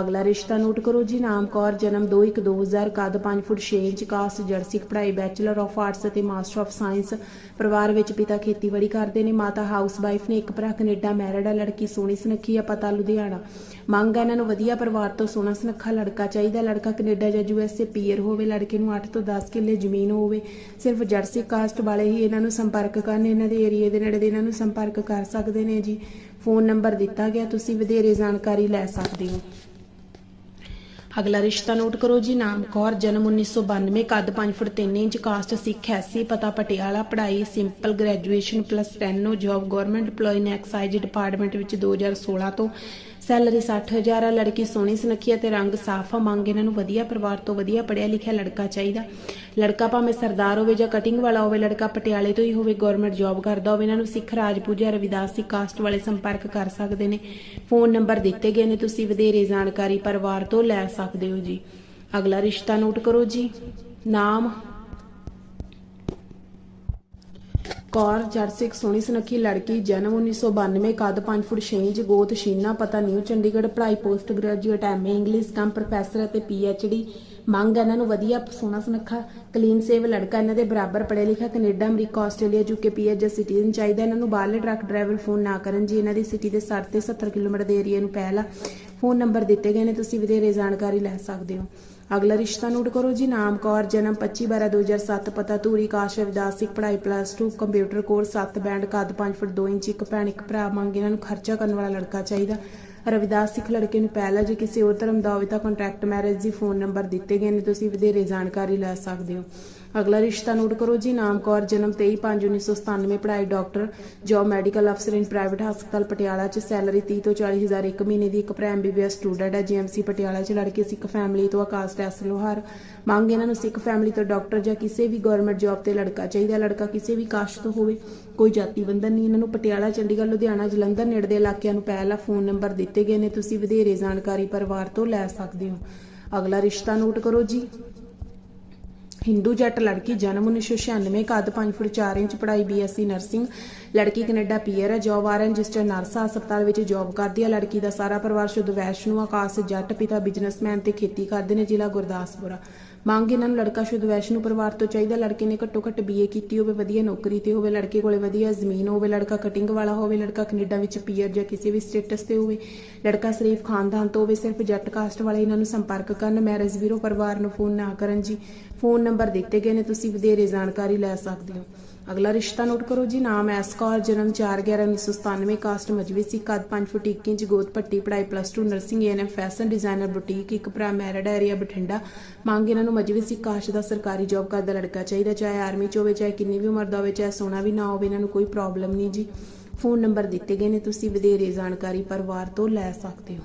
ਅਗਲਾ ਰਿਸ਼ਤਾ ਨੋਟ ਕਰੋ ਜੀ, ਨਾਮ ਕੌਰ, ਜਨਮ 21/2000 ਕੱਦ 5 ਫੁੱਟ 6 ਇੰਚ, ਕਾਸਟ ਜਰਸਿਕ ਪੜ੍ਹਾਈ ਬੈਚਲਰ ਆਫ ਆਰਟਸ ਅਤੇ ਮਾਸਟਰ ਆਫ ਸਾਇੰਸ। ਪਰਿਵਾਰ ਵਿੱਚ ਪਿਤਾ ਖੇਤੀਬਾੜੀ ਕਰਦੇ ਨੇ, ਮਾਤਾ ਹਾਊਸ ਵਾਈਫ ਨੇ, ਇੱਕ ਭਰਾ ਕੈਨੇਡਾ, ਮੈਰਿਡ ਆ, ਲੜਕੀ ਸੋਹਣੀ ਸੁਨੱਖੀ ਆ, ਪਤਾ ਲੁਧਿਆਣਾ। ਮੰਗ ਆ ਇਹਨਾਂ ਨੂੰ ਵਧੀਆ ਪਰਿਵਾਰ ਤੋਂ ਸੋਹਣਾ ਸੁਨੱਖਾ ਲੜਕਾ ਚਾਹੀਦਾ, ਲੜਕਾ ਕੈਨੇਡਾ ਜਾਂ ਯੂਐਸਏ ਪੀਅਰ ਹੋਵੇ, ਲੜਕੇ ਨੂੰ 8 ਤੋਂ 10 ਕਿੱਲੇ ਜ਼ਮੀਨ ਹੋਵੇ, ਸਿਰਫ ਜਰਸੀ, ਕਾਸਟ ਵਾਲੇ ਹੀ ਇਹਨਾਂ ਨੂੰ ਸੰਪਰਕ ਕਰਨ, ਇਹਨਾਂ ਦੇ ਏਰੀਆ ਦੇ ਨੇੜੇ ਦੇ ਇਹਨਾਂ ਨੂੰ ਸੰਪਰਕ ਕਰ ਸਕਦੇ ਨੇ ਜੀ। ਫੋਨ ਨੰਬਰ ਦਿੱਤਾ ਗਿਆ, ਤੁਸੀਂ ਵਧੇਰੇ ਜਾਣਕਾਰੀ ਲੈ ਸਕਦੇ ਹੋ। ਅਗਲਾ ਰਿਸ਼ਤਾ ਨੋਟ ਕਰੋ ਜੀ, ਨਾਮ ਕੌਰ, ਜਨਮ 1992 ਕੱਦ 5 foot 3 inch, caste Sikh SC ਪਤਾ ਪਟਿਆਲਾ, ਪੜ੍ਹਾਈ simple, graduation plus 10 job government EMPLOYE ਨੇ ਐਕਸਾਈਜ਼ ਡਿਪਾਰਟਮੈਂਟ ਵਿੱਚ 2016 ਤੋਂ ਸੈਲਰੀ 60000 ਆ, ਲੜਕੀ ਸੋਹਣੀ ਸੁਨੱਖੀ ਆ ਤੇ ਰੰਗ ਸਾਫ਼ ਆ, ਮੰਗ ਇਹਨਾਂ ਨੂੰ ਵਧੀਆ ਪਰਿਵਾਰ ਤੋਂ ਵਧੀਆ ਪੜਿਆ ਲਿਖਿਆ ਲੜਕਾ ਚਾਹੀਦਾ। ਲੜਕਾ ਭਾਵੇਂ ਸਰਦਾਰ ਹੋਵੇ ਜਾਂ ਕਟਿੰਗ ਵਾਲਾ ਹੋਵੇ, ਲੜਕਾ ਪਟਿਆਲੇ ਤੋਂ ਹੀ ਹੋਵੇ ਗਵਰਨਮੈਂਟ ਜੌਬ ਕਰਦਾ ਹੋਵੇ, ਇਹਨਾਂ ਨੂੰ ਸਿੱਖ ਰਾਜ ਪੂਜਾ ਰਵਿਦਾਸ ਸਿੱਖ ਕਾਸਟ ਵਾਲੇ ਸੰਪਰਕ ਕਰ ਸਕਦੇ ਨੇ। ਫੋਨ ਨੰਬਰ ਦਿੱਤੇ ਗਏ ਨੇ, ਤੁਸੀਂ ਵਧੇਰੇ ਜਾਣਕਾਰੀ ਪਰਿਵਾਰ ਤੋਂ ਲੈ ਸਕਦੇ ਹੋ ਜੀ। ਅਗਲਾ ਰਿਸ਼ਤਾ ਨੋਟ ਕਰੋ ਜੀ। ਨਾਮ ਕੌਰ ਜਰਸਿਕ ਸੋਹਣੀ ਸੁਨੱਖੀ ਲੜਕੀ, ਜਨਮ 1992 ਕੱਦ 5 ਫੁੱਟ 6 ਇੰਚ, ਗੋਤ ਸ਼ੀਨਾ ਪਤਾ ਨਿਊ ਚੰਡੀਗੜ੍ਹ ਪੜ੍ਹਾਈ post graduate MA English cum professor ਅਤੇ ਪੀਐਚਡੀ। ਮੰਗ ਇਹਨਾਂ ਨੂੰ ਵਧੀਆ, ਸੋਹਣਾ, ਸੁਨੱਖਾ, ਕਲੀਨ, ਸੇਵ ਲੜਕਾ ਇਹਨਾਂ ਦੇ ਬਰਾਬਰ ਪੜ੍ਹਿਆ ਲਿਖਿਆ, Canada, America, Australia, UK PH ਜਾਂ ਸਿਟੀਜ਼ਨ ਚਾਹੀਦਾ। ਇਹਨਾਂ ਨੂੰ ਬਾਹਰਲੇ ਟਰੱਕ ਡਰਾਈਵਰ ਫੋਨ ਨਾ ਕਰਨ ਜੀ, ਇਹਨਾਂ ਦੀ ਸਿਟੀ ਦੇ 60 ਤੇ 70 ਕਿਲੋਮੀਟਰ ਦੇ ਏਰੀਆ ਨੂੰ ਪਹਿਲਾ ਫੋਨ ਨੰਬਰ ਦਿੱਤੇ ਗਏ ਨੇ, ਤੁਸੀਂ ਵਧੇਰੇ ਜਾਣਕਾਰੀ ਲੈ ਸਕਦੇ ਹੋ। ਅਗਲਾ ਰਿਸ਼ਤਾ ਨੋਟ ਕਰੋ ਜੀ, ਨਾਮ ਕੌਰ, ਜਨਮ 25/12/2007 ਪਤਾ ਧੂਰੀ, ਕਾਸ਼ ਰਵਿਦਾਸ ਸਿੱਖ, ਪੜ੍ਹਾਈ ਪਲੱਸ 2 ਕੰਪਿਊਟਰ ਕੋਰਸ 7 ਬੈਂਡ ਕੱਦ 5 ਫੁੱਟ 2 ਇੰਚ, ਇੱਕ ਭੈਣ, ਇੱਕ ਭਰਾ ਮੰਗ ਇਹਨਾਂ ਨੂੰ ਖਰਚਾ ਕਰਨ ਵਾਲਾ ਲੜਕਾ ਚਾਹੀਦਾ। ਰਵਿਦਾਸ ਸਿੱਖ ਲੜਕੇ ਨੂੰ ਪਹਿਲਾ ਜੇ ਕਿਸੇ ਹੋਰ ਧਰਮ ਦਾ ਹੋਵੇ ਤਾਂ ਕੰਟੈਕਟ ਮੈਰਿਜ ਦੀ ਫੋਨ ਨੰਬਰ ਦਿੱਤੇ ਗਏ ਨੇ, ਤੁਸੀਂ ਵਧੇਰੇ ਜਾਣਕਾਰੀ ਲੈ ਸਕਦੇ ਹੋ। ਅਗਲਾ ਰਿਸ਼ਤਾ ਨੋਟ ਕਰੋ ਜੀ, ਨਾਮ ਕੌਰ, ਜਨਮ 23/5/1997 ਪੜ੍ਹਾਈ ਡਾਕਟਰ ਜੋਬ ਮੈਡੀਕਲ ਅਫਸਰ ਇਨ ਪ੍ਰਾਈਵੇਟ ਹਸਪਤਾਲ ਪਟਿਆਲਾ ਚ ਸੈਲਰੀ 30 ਤੋਂ 40 ਹਜ਼ਾਰ ਇੱਕ ਮਹੀਨੇ ਦੀ ਇੱਕ ਭਰਾ ਐਮਬੀਬੀਐਸ ਸਟੂਡੈਂਟ ਹੈ ਜੀਐਮਸੀ ਪਟਿਆਲਾ ਚ, ਲੜਕੇ ਸਿੱਖ ਫੈਮਿਲੀ ਤੋਂ ਆਕਾਸ਼ ਟੈਸ ਲੋਹਾਰ। ਮੰਗ ਇਹਨਾਂ ਨੂੰ ਸਿੱਖ ਫੈਮਿਲੀ ਤੋਂ ਡਾਕਟਰ ਜਾਂ ਕਿਸੇ ਵੀ ਗਵਰਨਮੈਂਟ ਜੌਬ ਤੇ ਲੜਕਾ ਚਾਹੀਦਾ, ਲੜਕਾ ਕਿਸੇ ਵੀ ਕਾਸਟ ਤੋਂ ਹੋਵੇ, ਕੋਈ ਜਾਤੀ ਬੰਧਨ ਨਹੀਂ। ਇਹਨਾਂ ਨੂੰ ਪਟਿਆਲਾ, ਚੰਡੀਗੜ੍ਹ, ਲੁਧਿਆਣਾ, ਜਲੰਧਰ ਨੇੜੇ ਦੇ ਇਲਾਕਿਆਂ ਨੂੰ ਪਹਿਲਾ ਫੋਨ ਨੰਬਰ ਦਿੱਤੇ ਗਏ ਨੇ। ਤੁਸੀਂ ਵਧੇਰੇ ਜਾਣਕਾਰੀ ਪਰਿਵਾਰ ਤੋਂ ਲੈ ਸਕਦੇ ਹੋ। ਅਗਲਾ ਰਿਸ਼ਤਾ ਨੋਟ ਕਰੋ ਜੀ। ਹਿੰਦੂ ਜੱਟ ਲੜਕੀ ਜਨਮ 1996 ਕੱਦ 5 ਫੁੱਟ 4 ਇੰਚ, ਪੜ੍ਹਾਈ ਬੀਐਸਸੀ ਨਰਸਿੰਗ। ਲੜਕੀ ਕੈਨੇਡਾ ਪੀਅਰ ਹੈ, ਜੌਬ ਆਰ ਰਜਿਸਟਰ ਨਰਸ ਹਸਪਤਾਲ ਵਿੱਚ ਜੌਬ ਕਰਦੀ ਹੈ। ਲੜਕੀ ਦਾ ਸਾਰਾ ਪਰਿਵਾਰ ਸ਼ੁੱਧ ਵੈਸ਼ਨੂ ਆਕਾਸ਼ ਜੱਟ ਪਿਤਾ, ਬਿਜ਼ਨਸਮੈਨ ਤੇ ਖੇਤੀ ਕਰਦੇ ਨੇ ਜ਼ਿਲ੍ਹਾ ਗੁਰਦਾਸਪੁਰਾ। ਮੰਗ ਇਹਨਾਂ ਨੂੰ ਲੜਕਾ ਸ਼ੁੱਧ ਵੈਸ਼ਨੂ ਪਰਿਵਾਰ ਤੋਂ ਚਾਹੀਦਾ, ਲੜਕੇ ਨੇ ਘੱਟੋ ਘੱਟ ਬੀਏ ਕੀਤੀ ਹੋਵੇ, ਵਧੀਆ ਨੌਕਰੀ ਤੇ ਹੋਵੇ, ਲੜਕੇ ਕੋਲੇ ਵਧੀਆ ਜ਼ਮੀਨ ਹੋਵੇ, ਲੜਕਾ ਕਟਿੰਗ ਵਾਲਾ ਹੋਵੇ, ਲੜਕਾ ਕੈਨੇਡਾ ਵਿੱਚ ਪੀਅਰ ਜਾਂ ਕਿਸੇ ਵੀ ਸਟੇਟਸ ਤੇ ਹੋਵੇ, ਲੜਕਾ ਸ਼ਰੀਫ ਖਾਨਦਾਨ ਤੋਂ ਹੋਵੇ, ਸਿਰਫ ਜੱਟ ਕਾਸਟ ਵਾਲੇ ਇਹਨਾਂ ਨੂੰ ਸੰਪਰਕ ਕਰਨ ਮੈਰਿਜ ਵੀਰੋ ਪਰਿਵਾਰ ਨੂੰ ਫੋਨ ਨਾ ਕਰਨ ਜੀ। ਫੋਨ ਨੰਬਰ ਦਿੱਤੇ ਗਏ ਨੇ, ਤੁਸੀਂ ਵਧੇਰੇ ਜਾਣਕਾਰੀ ਲੈ ਸਕਦੇ ਹੋ। ਅਗਲਾ ਰਿਸ਼ਤਾ ਨੋਟ ਕਰੋ ਜੀ, ਨਾਮ ਐਸ ਕੌਰ, ਜਨਮ 4/11/1997 ਕਾਸਟ ਮਜ਼ਬੀ ਸੀ, ਕੱਦ 5 ਫੁੱਟ 1 ਇੰਚ, ਗੋਦ ਪੱਟੀ ਪੜਾਈ plus 2 nursing NM fashion designer boutique ਇੱਕ ਭਰਾ ਮੈਰਿਡ ਏਰੀਆ ਬਠਿੰਡਾ। ਮੰਗ ਇਹਨਾਂ ਨੂੰ ਮਜਵੀ ਸੀ, ਕਾਸ਼ ਦਾ ਸਰਕਾਰੀ ਜੌਬ ਕਰਦਾ ਲੜਕਾ ਚਾਹੀਦਾ, ਚਾਹੇ ਆਰਮੀ ਚ ਹੋਵੇ, ਚਾਹੇ ਕਿੰਨੀ ਵੀ ਉਮਰ ਦਾ ਹੋਵੇ, ਚਾਹੇ ਸੋਨਾ ਵੀ ਨਾ ਹੋਵੇ, ਇਹਨਾਂ ਨੂੰ ਕੋਈ ਪ੍ਰੋਬਲਮ ਨਹੀਂ ਜੀ। ਫੋਨ ਨੰਬਰ ਦਿੱਤੇ ਗਏ ਨੇ ਤੁਸੀਂ, ਵਧੇਰੇ ਜਾਣਕਾਰੀ ਪਰਿਵਾਰ ਤੋਂ ਲੈ ਸਕਦੇ ਹੋ।